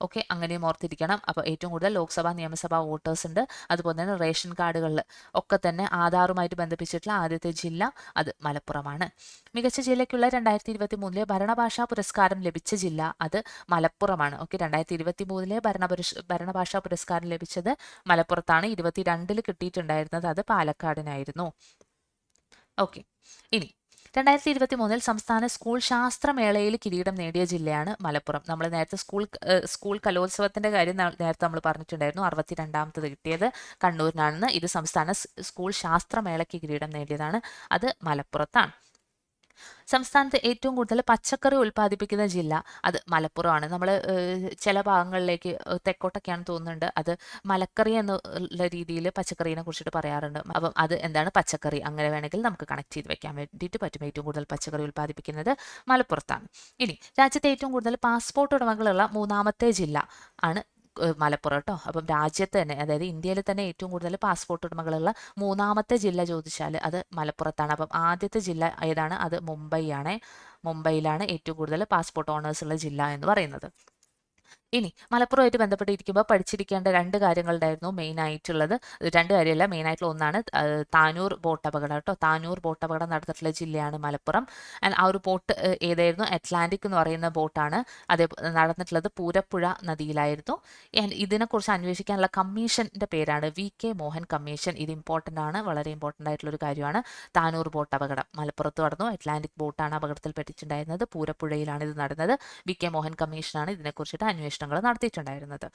ഓക്കെ അങ്ങനെയും ഓർത്തിരിക്കണം. അപ്പോൾ ഏറ്റവും കൂടുതൽ ലോക്സഭാ നിയമസഭാ വോട്ടേഴ്സ് ഉണ്ട് അതുപോലെ തന്നെ റേഷൻ കാർഡുകളിൽ ഒക്കെ തന്നെ ആധാറുമായിട്ട് ബന്ധിപ്പിച്ചിട്ടുള്ള ആദ്യത്തെ ജില്ല അത് മലപ്പുറമാണ്. മികച്ച ജില്ലയ്ക്കുള്ള രണ്ടായിരത്തി ഇരുപത്തി മൂന്നിലെ ഭരണഭാഷാ പുരസ്കാരം ലഭിച്ച ജില്ല അത് മലപ്പുറമാണ്. ഓക്കെ രണ്ടായിരത്തി ഇരുപത്തി മൂന്നിലെ ഭരണപുരുഷ ഭരണഭാഷാ പുരസ്കാരം ലഭിച്ചത് മലപ്പുറത്താണ്. ഇരുപത്തിരണ്ടിൽ കിട്ടിയിട്ടുണ്ടായിരുന്നത് അത് പാലക്കാടിനായിരുന്നു. ഓക്കെ ഇനി രണ്ടായിരത്തി ഇരുപത്തി മൂന്നിൽ സംസ്ഥാന സ്കൂൾ ശാസ്ത്രമേളയിൽ കിരീടം നേടിയ ജില്ലയാണ് മലപ്പുറം. നമ്മൾ നേരത്തെ സ്കൂൾ സ്കൂൾ കലോത്സവത്തിന്റെ കാര്യം നേരത്തെ നമ്മൾ പറഞ്ഞിട്ടുണ്ടായിരുന്നു. അറുപത്തിരണ്ടാമത്തത് കിട്ടിയത് കണ്ണൂരിനാണെന്ന്. ഇത് സംസ്ഥാന സ്കൂൾ ശാസ്ത്രമേളയ്ക്ക് കിരീടം നേടിയതാണ്. അത് മലപ്പുറത്താണ്. സംസ്ഥാനത്ത് ഏറ്റവും കൂടുതൽ പച്ചക്കറി ഉൽപ്പാദിപ്പിക്കുന്ന ജില്ല അത് മലപ്പുറമാണ്. നമ്മൾ ചില ഭാഗങ്ങളിലേക്ക് തെക്കോട്ടൊക്കെയാണ് തോന്നുന്നുണ്ട്. അത് മലക്കറി എന്നുള്ള രീതിയിൽ പച്ചക്കറിനെ കുറിച്ചിട്ട് പറയാറുണ്ട്. അപ്പം അത് എന്താണ്? പച്ചക്കറി. അങ്ങനെ വേണമെങ്കിൽ നമുക്ക് കണക്ട് ചെയ്ത് വെക്കാൻ വേണ്ടിയിട്ട് പറ്റും. ഏറ്റവും കൂടുതൽ പച്ചക്കറി ഉൽപ്പാദിപ്പിക്കുന്നത് മലപ്പുറത്താണ്. ഇനി രാജ്യത്തെ ഏറ്റവും കൂടുതൽ പാസ്പോർട്ട് ഉടമകളുള്ള മൂന്നാമത്തെ ജില്ല ആണ് മലപ്പുറം കേട്ടോ അപ്പം രാജ്യത്ത് തന്നെ അതായത് ഇന്ത്യയിൽ തന്നെ ഏറ്റവും കൂടുതൽ പാസ്പോർട്ട് ഉടമകളുള്ള മൂന്നാമത്തെ ജില്ല ചോദിച്ചാൽ അത് മലപ്പുറത്താണ്. അപ്പം ആദ്യത്തെ ജില്ല ഏതാണ്? അത് മുംബൈ ആണ്. മുംബൈയിലാണ് ഏറ്റവും കൂടുതൽ പാസ്പോർട്ട് ഓണേഴ്സ് ഉള്ള ജില്ല എന്ന് പറയുന്നത്. ഇനി മലപ്പുറമായിട്ട് ബന്ധപ്പെട്ടിരിക്കുമ്പോൾ പഠിച്ചിരിക്കേണ്ട രണ്ട് കാര്യങ്ങളുണ്ടായിരുന്നു മെയിൻ ആയിട്ടുള്ളത്. രണ്ട് കാര്യമല്ല മെയിൻ ആയിട്ടുള്ള ഒന്നാണ് താനൂർ ബോട്ട് അപകടം കേട്ടോ. താനൂർ ബോട്ട് അപകടം നടന്നിട്ടുള്ള ജില്ലയാണ് മലപ്പുറം. ആൻഡ് ആ ഒരു ബോട്ട് ഏതായിരുന്നു? അറ്റ്ലാന്റിക് എന്ന് പറയുന്ന ബോട്ടാണ്. അതേ നടന്നിട്ടുള്ളത് പൂരപ്പുഴ നദിയിലായിരുന്നു. ആൻഡ് ഇതിനെക്കുറിച്ച് അന്വേഷിക്കാനുള്ള കമ്മീഷന്റെ പേരാണ് വി കെ മോഹൻ കമ്മീഷൻ. ഇത് ഇമ്പോർട്ടന്റ് ആണ് വളരെ ഇമ്പോർട്ടന്റ് ആയിട്ടുള്ള ഒരു കാര്യമാണ്. താനൂർ ബോട്ട് അപകടം. മലപ്പുറത്ത് നടന്നു അറ്റ്ലാന്റിക് ബോട്ടാണ് അപകടത്തിൽ പെട്ടിട്ടുണ്ടായിരുന്നത്. പൂരപ്പുഴയിലാണ് ഇത് നടന്നത്. വി കെ മോഹൻ കമ്മീഷനാണ് ഇതിനെക്കുറിച്ചിട്ട് അന്വേഷണം പ്രശ്നങ്ങൾ നടത്തിയിട്ടുണ്ടായിരുന്നത്.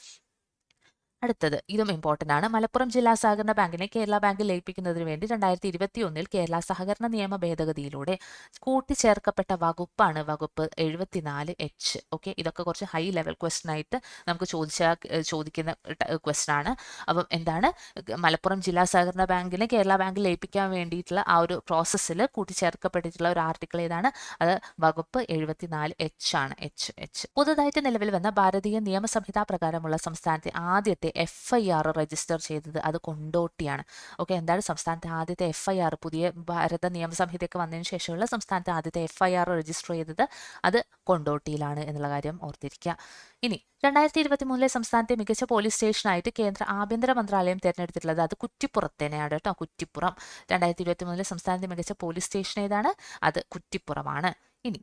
അടുത്തത്. ഇതും ഇമ്പോർട്ടന്റ് ആണ്. മലപ്പുറം ജില്ലാ സഹകരണ ബാങ്കിനെ കേരള ബാങ്കിൽ ലയിപ്പിക്കുന്നതിന് വേണ്ടി രണ്ടായിരത്തി ഇരുപത്തി ഒന്നിൽ കേരള സഹകരണ നിയമ ഭേദഗതിയിലൂടെ കൂട്ടിച്ചേർക്കപ്പെട്ട വകുപ്പാണ് വകുപ്പ് എഴുപത്തിനാല് എച്ച് ഓക്കെ ഇതൊക്കെ കുറച്ച് ഹൈ ലെവൽ ക്വസ്റ്റൻ ആയിട്ട് നമുക്ക് ചോദിച്ച ചോദിക്കുന്ന ക്വസ്റ്റൻ ആണ്. അപ്പം എന്താണ്? മലപ്പുറം ജില്ലാ സഹകരണ ബാങ്കിനെ കേരള ബാങ്കിൽ ലയിപ്പിക്കാൻ വേണ്ടിയിട്ടുള്ള ആ ഒരു പ്രോസസ്സിൽ കൂട്ടിച്ചേർക്കപ്പെട്ടിട്ടുള്ള ഒരു ആർട്ടിക്കിൾ ഏതാണ്? അത് വകുപ്പ് എഴുപത്തിനാല് എച്ച് ആണ്. എച്ച് എച്ച് പുതുതായിട്ട് നിലവിൽ വന്ന ഭാരതീയ നിയമസംഹിതാ പ്രകാരമുള്ള സംസ്ഥാനത്തെ ആദ്യത്തെ ആദ്യത്തെ എഫ് ഐ ആർ രജിസ്റ്റർ ചെയ്തത് അത് കൊണ്ടോട്ടിയാണ്. ഓക്കെ എന്താണ് സംസ്ഥാനത്തെ ആദ്യത്തെ എഫ് ഐ ആർ പുതിയ ഭാരത നിയമസംഹിതയൊക്കെ വന്നതിന് ശേഷമുള്ള സംസ്ഥാനത്തെ ആദ്യത്തെ എഫ് ഐ ആർ രജിസ്റ്റർ ചെയ്തത് അത് കൊണ്ടോട്ടിയിലാണ് എന്നുള്ള കാര്യം ഓർത്തിരിക്കുക. ഇനി രണ്ടായിരത്തി ഇരുപത്തി മൂന്നിലെ സംസ്ഥാനത്തെ മികച്ച പോലീസ് സ്റ്റേഷനായിട്ട് കേന്ദ്ര ആഭ്യന്തര മന്ത്രാലയം തിരഞ്ഞെടുത്തിട്ടുള്ളത് അത് കുറ്റിപ്പുറത്തേനെയാണ് കേട്ടോ കുറ്റിപ്പുറം. രണ്ടായിരത്തി ഇരുപത്തി മൂന്നിലെ സംസ്ഥാനത്തെ മികച്ച പോലീസ് സ്റ്റേഷൻ ഏതാണ്? അത് കുറ്റിപ്പുറമാണ്. ഇനി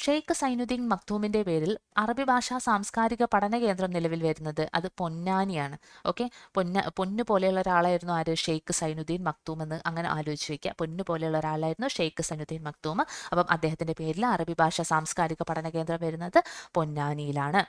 ഷെയ്ഖ് സൈനുദ്ദീൻ മക്തൂമിന്റെ പേരിൽ അറബി ഭാഷാ സാംസ്കാരിക പഠന കേന്ദ്രം നിലവിൽ വരുന്നത് അത് പൊന്നാനിയാണ്. ഓക്കെ പൊന്ന പൊന്നു പോലെയുള്ള ഒരാളായിരുന്നു ആര്? ഷെയ്ഖ് സൈനുദ്ദീൻ മക്തൂം എന്ന് അങ്ങനെ ആലോചിച്ച് വയ്ക്കുക പൊന്നു പോലെയുള്ള ഒരാളായിരുന്നു ഷെയ്ഖ് സൈനുദ്ദീൻ മക്തൂം അപ്പം അദ്ദേഹത്തിന്റെ പേരിൽ അറബി ഭാഷാ സാംസ്കാരിക പഠന കേന്ദ്രം വരുന്നത് പൊന്നാനിയിലാണ്.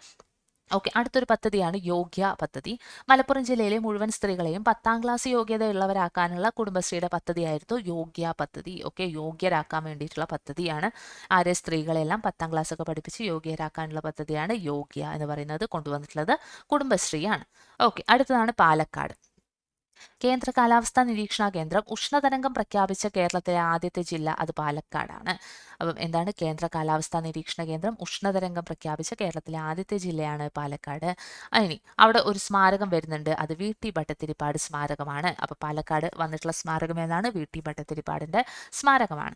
ഓക്കെ അടുത്തൊരു പദ്ധതിയാണ് യോഗ്യ പദ്ധതി. മലപ്പുറം ജില്ലയിലെ മുഴുവൻ സ്ത്രീകളെയും പത്താം ക്ലാസ് യോഗ്യതയുള്ളവരാക്കാനുള്ള കുടുംബശ്രീയുടെ പദ്ധതിയായിരുന്നു യോഗ്യ പദ്ധതി. ഓക്കെ യോഗ്യരാക്കാൻ വേണ്ടിയിട്ടുള്ള പദ്ധതിയാണ്. ആരെ സ്ത്രീകളെല്ലാം പത്താം ക്ലാസ് ഒക്കെ പഠിപ്പിച്ച് യോഗ്യരാക്കാനുള്ള പദ്ധതിയാണ് യോഗ്യ എന്ന് പറയുന്നത് കൊണ്ടുവന്നിട്ടുള്ളത് കുടുംബശ്രീയാണ്. ഓക്കെ അടുത്തതാണ് പാലക്കാട്. കേന്ദ്ര കാലാവസ്ഥാ നിരീക്ഷണ കേന്ദ്രം ഉഷ്ണതരംഗം പ്രഖ്യാപിച്ച കേരളത്തിലെ ആദ്യത്തെ ജില്ല അത് പാലക്കാടാണ്. അപ്പം എന്താണ് കേന്ദ്ര കാലാവസ്ഥാ നിരീക്ഷണ കേന്ദ്രം ഉഷ്ണതരംഗം പ്രഖ്യാപിച്ച കേരളത്തിലെ ആദ്യത്തെ ജില്ലയാണ് പാലക്കാട്. ഇനി അവിടെ ഒരു സ്മാരകം വരുന്നുണ്ട്. അത് വി. ടി. ഭട്ടത്തിരിപ്പാട് സ്മാരകമാണ്. അപ്പോൾ പാലക്കാട് വന്നിട്ടുള്ള സ്മാരകം ഏതാണ്? വി. ടി. ഭട്ടത്തിരിപ്പാടിന്റെ സ്മാരകമാണ്.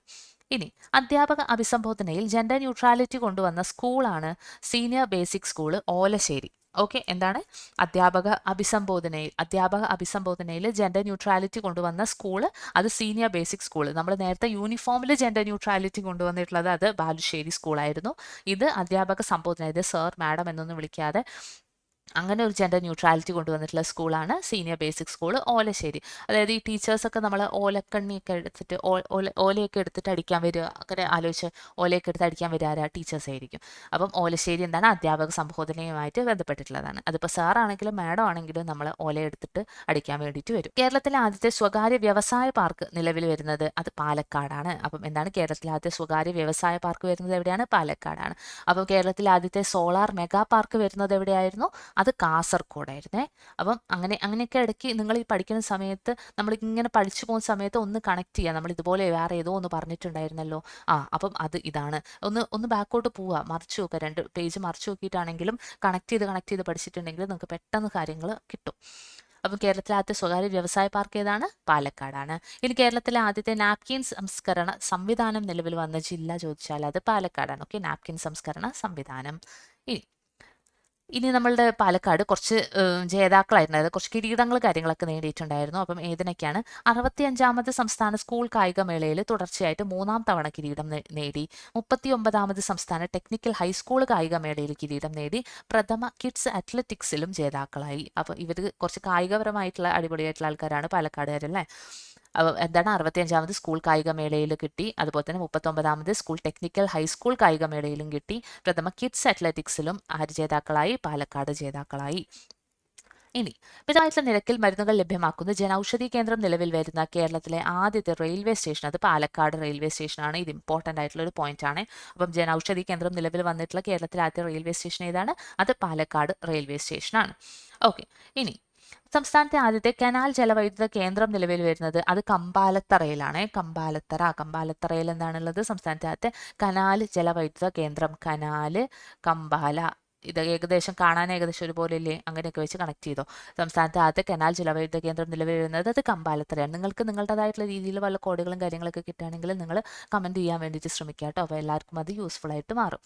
ഇനി അധ്യാപക അഭിസംബോധനയിൽ ജെൻഡർ ന്യൂട്രാലിറ്റി കൊണ്ടുവന്ന സ്കൂളാണ് senior basic school Olassery. Okay എന്താണ്? അധ്യാപക അഭിസംബോധനയിൽ അധ്യാപക അഭിസംബോധനയിൽ ജെൻഡർ ന്യൂട്രാലിറ്റി കൊണ്ടുവന്ന സ്കൂൾ അത് സീനിയർ ബേസിക് സ്കൂൾ നമ്മൾ നേരത്തെ യൂണിഫോമിൽ ജെൻഡർ ന്യൂട്രാലിറ്റി കൊണ്ടുവന്നിട്ടുള്ളത് അത് ബാലുശ്ശേരി സ്കൂളായിരുന്നു ഇത് അധ്യാപക സംബോധന ഇത് സർ മാഡം എന്നൊന്നും വിളിക്കാതെ അങ്ങനെ ഒരു ജെൻഡർ ന്യൂട്രാലിറ്റി കൊണ്ടുവന്നിട്ടുള്ള സ്കൂളാണ് സീനിയർ ബേസിക് സ്കൂൾ ഓലശ്ശേരി. അതായത് ഈ ടീച്ചേഴ്സൊക്കെ നമ്മൾ ഓലക്കണ്ണിയൊക്കെ എടുത്തിട്ട് ഓല ഓലയൊക്കെ എടുത്തിട്ട് അടിക്കാൻ വരിക. അങ്ങനെ ആലോചിച്ച് ഓലയൊക്കെ എടുത്ത് അടിക്കാൻ വരിക ആരാ? ടീച്ചേഴ്സ് ആയിരിക്കും. അപ്പം ഓലശ്ശേരി എന്താണ്? അധ്യാപക സംബോധനയുമായിട്ട് ബന്ധപ്പെട്ടിട്ടുള്ളതാണ്. അതിപ്പോൾ സാറാണെങ്കിലും മാഡം ആണെങ്കിലും നമ്മൾ ഓല എടുത്തിട്ട് അടിക്കാൻ വേണ്ടിയിട്ട് വരും. കേരളത്തിലെ ആദ്യത്തെ സ്വകാര്യ വ്യവസായ പാർക്ക് നിലവിൽ വരുന്നത് അത് പാലക്കാടാണ്. അപ്പം എന്താണ് കേരളത്തിലെ ആദ്യത്തെ സ്വകാര്യ വ്യവസായ പാർക്ക് വരുന്നത് എവിടെയാണ്? പാലക്കാടാണ്. അപ്പം കേരളത്തിലെ ആദ്യത്തെ സോളാർ മെഗാ പാർക്ക് വരുന്നത് എവിടെയായിരുന്നു? അത് കാസർഗോഡായിരുന്നേ അപ്പം അങ്ങനെ അങ്ങനെയൊക്കെ ഇടയ്ക്ക് നിങ്ങൾ ഈ പഠിക്കുന്ന സമയത്ത് നമ്മൾ ഇങ്ങനെ പഠിച്ചു പോകുന്ന സമയത്ത് ഒന്ന് കണക്ട് ചെയ്യാം. നമ്മൾ ഇതുപോലെ വേറെ ഏതോ ഒന്ന് പറഞ്ഞിട്ടുണ്ടായിരുന്നല്ലോ. ആ അപ്പം അത് ഇതാണ്. ഒന്ന് ഒന്ന് ബാക്കോട്ട് പോവുക മറിച്ച് നോക്കുക രണ്ട് പേജ് മറിച്ച് നോക്കിയിട്ടാണെങ്കിലും കണക്ട് ചെയ്ത് കണക്ട് ചെയ്ത് പഠിച്ചിട്ടുണ്ടെങ്കിൽ നിങ്ങൾക്ക് പെട്ടെന്ന് കാര്യങ്ങൾ കിട്ടും. അപ്പം കേരളത്തിലെ ആദ്യത്തെ സ്വകാര്യ വ്യവസായ പാർക്ക് ഏതാണ്? പാലക്കാടാണ്. ഇനി കേരളത്തിലെ ആദ്യത്തെ നാപ്കിൻ സംസ്കരണ സംവിധാനം നിലവിൽ വന്ന ജില്ല ചോദിച്ചാൽ അത് പാലക്കാടാണ്. ഓക്കെ നാപ്കിൻ സംസ്കരണ സംവിധാനം. ഇനി ഇനി നമ്മളുടെ പാലക്കാട് കുറച്ച് ജേതാക്കളായിരുന്നു. അതായത് കുറച്ച് കിരീടങ്ങൾ കാര്യങ്ങളൊക്കെ നേടിയിട്ടുണ്ടായിരുന്നു. അപ്പം ഏതിനൊക്കെയാണ്? അറുപത്തിയഞ്ചാമത് സംസ്ഥാന സ്കൂൾ കായികമേളയിൽ തുടർച്ചയായിട്ട് മൂന്നാം തവണ കിരീടം നേടി. മുപ്പത്തി ഒമ്പതാമത് സംസ്ഥാന ടെക്നിക്കൽ ഹൈസ്കൂൾ കായികമേളയിൽ കിരീടം നേടി. പ്രഥമ കിഡ്സ് അത്ലറ്റിക്സിലും ജേതാക്കളായി. അപ്പോൾ ഇവർ കുറച്ച് കായികപരമായിട്ടുള്ള അടിപൊളിയായിട്ടുള്ള ആൾക്കാരാണ് പാലക്കാടുകാരല്ലേ? എന്താണ് അറുപത്തിയഞ്ചാമത് സ്കൂൾ കായികമേളയിൽ കിട്ടി. അതുപോലെ തന്നെ മുപ്പത്തൊമ്പതാമത് സ്കൂൾ ടെക്നിക്കൽ ഹൈസ്കൂൾ കായികമേളയിലും കിട്ടി. പ്രഥമ കിഡ്സ് അത്ലറ്റിക്സിലും ആര് ജേതാക്കളായി പാലക്കാട് ജേതാക്കളായി. ഇനി മിതമായിട്ടുള്ള നിരക്കിൽ മരുന്നുകൾ ലഭ്യമാക്കുന്ന. ജനൌഷധി കേന്ദ്രം നിലവിൽ വരുന്ന കേരളത്തിലെ ആദ്യത്തെ റെയിൽവേ സ്റ്റേഷൻ. അത് പാലക്കാട് റെയിൽവേ സ്റ്റേഷനാണ്. ഇത് ഇമ്പോർട്ടന്റ് ആയിട്ടുള്ള ഒരു പോയിന്റ് ആണ്. അപ്പം ജനൌഷധി കേന്ദ്രം നിലവിൽ വന്നിട്ടുള്ള കേരളത്തിലെ ആദ്യത്തെ റെയിൽവേ സ്റ്റേഷൻ ഏതാണ്? അത് പാലക്കാട് റെയിൽവേ സ്റ്റേഷനാണ്. ഓക്കെ. ഇനി സംസ്ഥാനത്തെ ആദ്യത്തെ കനാൽ ജലവൈദ്യുത കേന്ദ്രം നിലവിൽ വരുന്നത് അത് കമ്പാലത്തറയിലാണ്. കമ്പാലത്തറ. കമ്പാലത്തറയിൽ എന്താണുള്ളത്? സംസ്ഥാനത്തെ ആദ്യത്തെ കനാൽ ജലവൈദ്യുത കേന്ദ്രം. കനാല് കമ്പാല. ഇത് ഏകദേശം കാണാൻ ഏകദേശം ഒരുപോലെ ഇല്ലേ അങ്ങനെയൊക്കെ വെച്ച് കണക്ട് ചെയ്തോ. സംസ്ഥാനത്തെ ആദ്യത്തെ കനാൽ ജലവൈദ്യുത കേന്ദ്രം നിലവിൽ വരുന്നത് അത് കമ്പാലത്തറയാണ്. നിങ്ങൾക്ക് നിങ്ങളുടേതായിട്ടുള്ള രീതിയിൽ വല്ല കോഡുകളും കാര്യങ്ങളൊക്കെ കിട്ടുകയാണെങ്കിൽ നിങ്ങൾ കമന്റ് ചെയ്യാൻ വേണ്ടിയിട്ട് ശ്രമിക്കുക കേട്ടോ അപ്പോൾ എല്ലാവർക്കും അത് യൂസ്ഫുൾ ആയിട്ട് മാറും.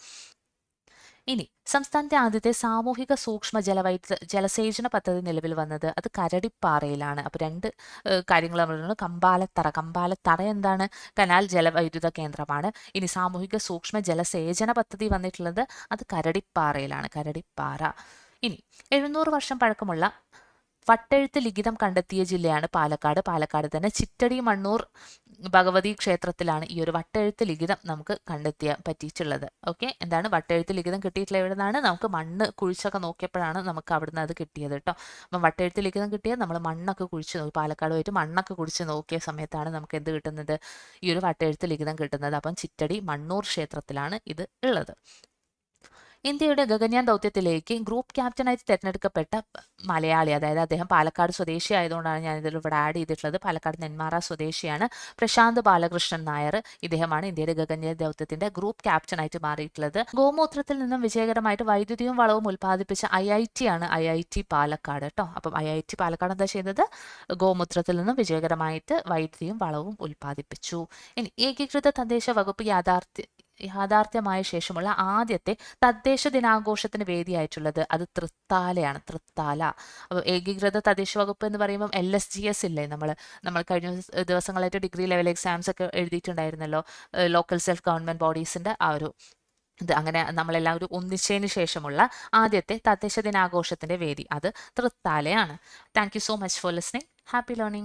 ഇനി സംസ്ഥാനത്തെ ആദ്യത്തെ സാമൂഹിക സൂക്ഷ്മ ജലവൈദ്യുത ജലസേചന പദ്ധതി നിലവിൽ വന്നത് അത് കരടിപ്പാറയിലാണ്. അപ്പോൾ രണ്ട് കാര്യങ്ങൾ പറഞ്ഞു. കമ്പാലത്തറ. കമ്പാലത്തറ എന്താണ്? കനാൽ ജലവൈദ്യുത കേന്ദ്രമാണ്. ഇനി സാമൂഹിക സൂക്ഷ്മ ജലസേചന പദ്ധതി വന്നിട്ടുള്ളത് അത് കരടിപ്പാറയിലാണ്. കരടിപ്പാറ. ഇനി എഴുന്നൂറ് വർഷം പഴക്കമുള്ള വട്ടെഴുത്ത് ലിഖിതം കണ്ടെത്തിയ ജില്ലയാണ് പാലക്കാട്. പാലക്കാട് തന്നെ ചിറ്റടി മണ്ണൂർ ഭഗവതി ക്ഷേത്രത്തിലാണ് ഈ ഒരു വട്ടെഴുത്ത് ലിഖിതം നമുക്ക് കണ്ടെത്തിയ പറ്റിയിട്ടുള്ളത്. ഓക്കെ? എന്താണ്? വട്ടെഴുത്ത് ലിഖിതം കിട്ടിയിട്ടുള്ള എവിടെ നിന്നാണ്? നമുക്ക് മണ്ണ് കുഴിച്ചൊക്കെ നോക്കിയപ്പോഴാണ് നമുക്ക് അവിടുന്ന് അത് കിട്ടിയത് കേട്ടോ. അപ്പം വട്ടെഴുത്ത് ലിഖിതം കിട്ടിയത് നമ്മൾ മണ്ണൊക്കെ കുഴിച്ച് നോക്കി പാലക്കാട് പോയിട്ട് മണ്ണൊക്കെ കുഴിച്ച് നോക്കിയ സമയത്താണ് നമുക്ക് എന്ത് കിട്ടുന്നത്? ഈ ഒരു വട്ടെഴുത്ത് ലിഖിതം കിട്ടുന്നത്. അപ്പം ചിറ്റടി മണ്ണൂർ ക്ഷേത്രത്തിലാണ് ഇത് ഉള്ളത്. ഇന്ത്യയുടെ ഗഗൻയാൻ ദൗത്യത്തിലേക്ക് ഗ്രൂപ്പ് ക്യാപ്റ്റനായി തിരഞ്ഞെടുക്കപ്പെട്ട മലയാളി അതായത് അദ്ദേഹം പാലക്കാട് സ്വദേശി ആയതുകൊണ്ടാണ് ഞാൻ ഇതിൽ ഇവിടെ ആഡ് ചെയ്തിട്ടുള്ളത്. പാലക്കാട് നെന്മാറ സ്വദേശിയാണ് പ്രശാന്ത് ബാലകൃഷ്ണൻ നായർ. ഇദ്ദേഹമാണ് ഇന്ത്യയുടെ ഗഗൻയാൻ ദൗത്യത്തിന്റെ ഗ്രൂപ്പ് ക്യാപ്റ്റനായിട്ട് മാറിയിട്ടുള്ളത്. ഗോമൂത്രത്തിൽ നിന്നും വിജയകരമായിട്ട് വൈദ്യുതിയും വളവും ഉൽപ്പാദിപ്പിച്ച ഐ ഐ ടി ആണ് ഐ ഐ ടി പാലക്കാട് കേട്ടോ അപ്പം ഐ ഐ ടി പാലക്കാട് എന്താ ചെയ്യുന്നത് ഗോമൂത്രത്തിൽ നിന്നും വിജയകരമായിട്ട് വൈദ്യുതിയും വളവും ഉൽപ്പാദിപ്പിച്ചു. ഇനി ഏകീകൃത തദ്ദേശ വകുപ്പ് യാഥാർത്ഥ്യ യാഥാർത്ഥ്യമായ ശേഷമുള്ള ആദ്യത്തെ തദ്ദേശ ദിനാഘോഷത്തിന് വേദിയായിട്ടുള്ളത് അത് തൃത്താലയാണ് തൃത്താല. അപ്പോൾ ഏകീകൃത തദ്ദേശ വകുപ്പ് എന്ന് പറയുമ്പോൾ എൽ എസ് ജി എസ് ഇല്ലേ നമ്മൾ നമ്മൾ കഴിഞ്ഞ ദിവസങ്ങളായിട്ട് ഡിഗ്രി ലെവൽ എക്സാംസ് ഒക്കെ എഴുതിയിട്ടുണ്ടായിരുന്നല്ലോ ലോക്കൽ സെൽഫ് ഗവൺമെന്റ് ബോഡീസിന്റെ ആ ഒരു ഇത്. അങ്ങനെ നമ്മളെല്ലാവരും ഒന്നിച്ചതിന് ശേഷമുള്ള ആദ്യത്തെ തദ്ദേശ ദിനാഘോഷത്തിന്റെ വേദി. അത് തൃത്താലയാണ്. Thank you so much for listening happy learning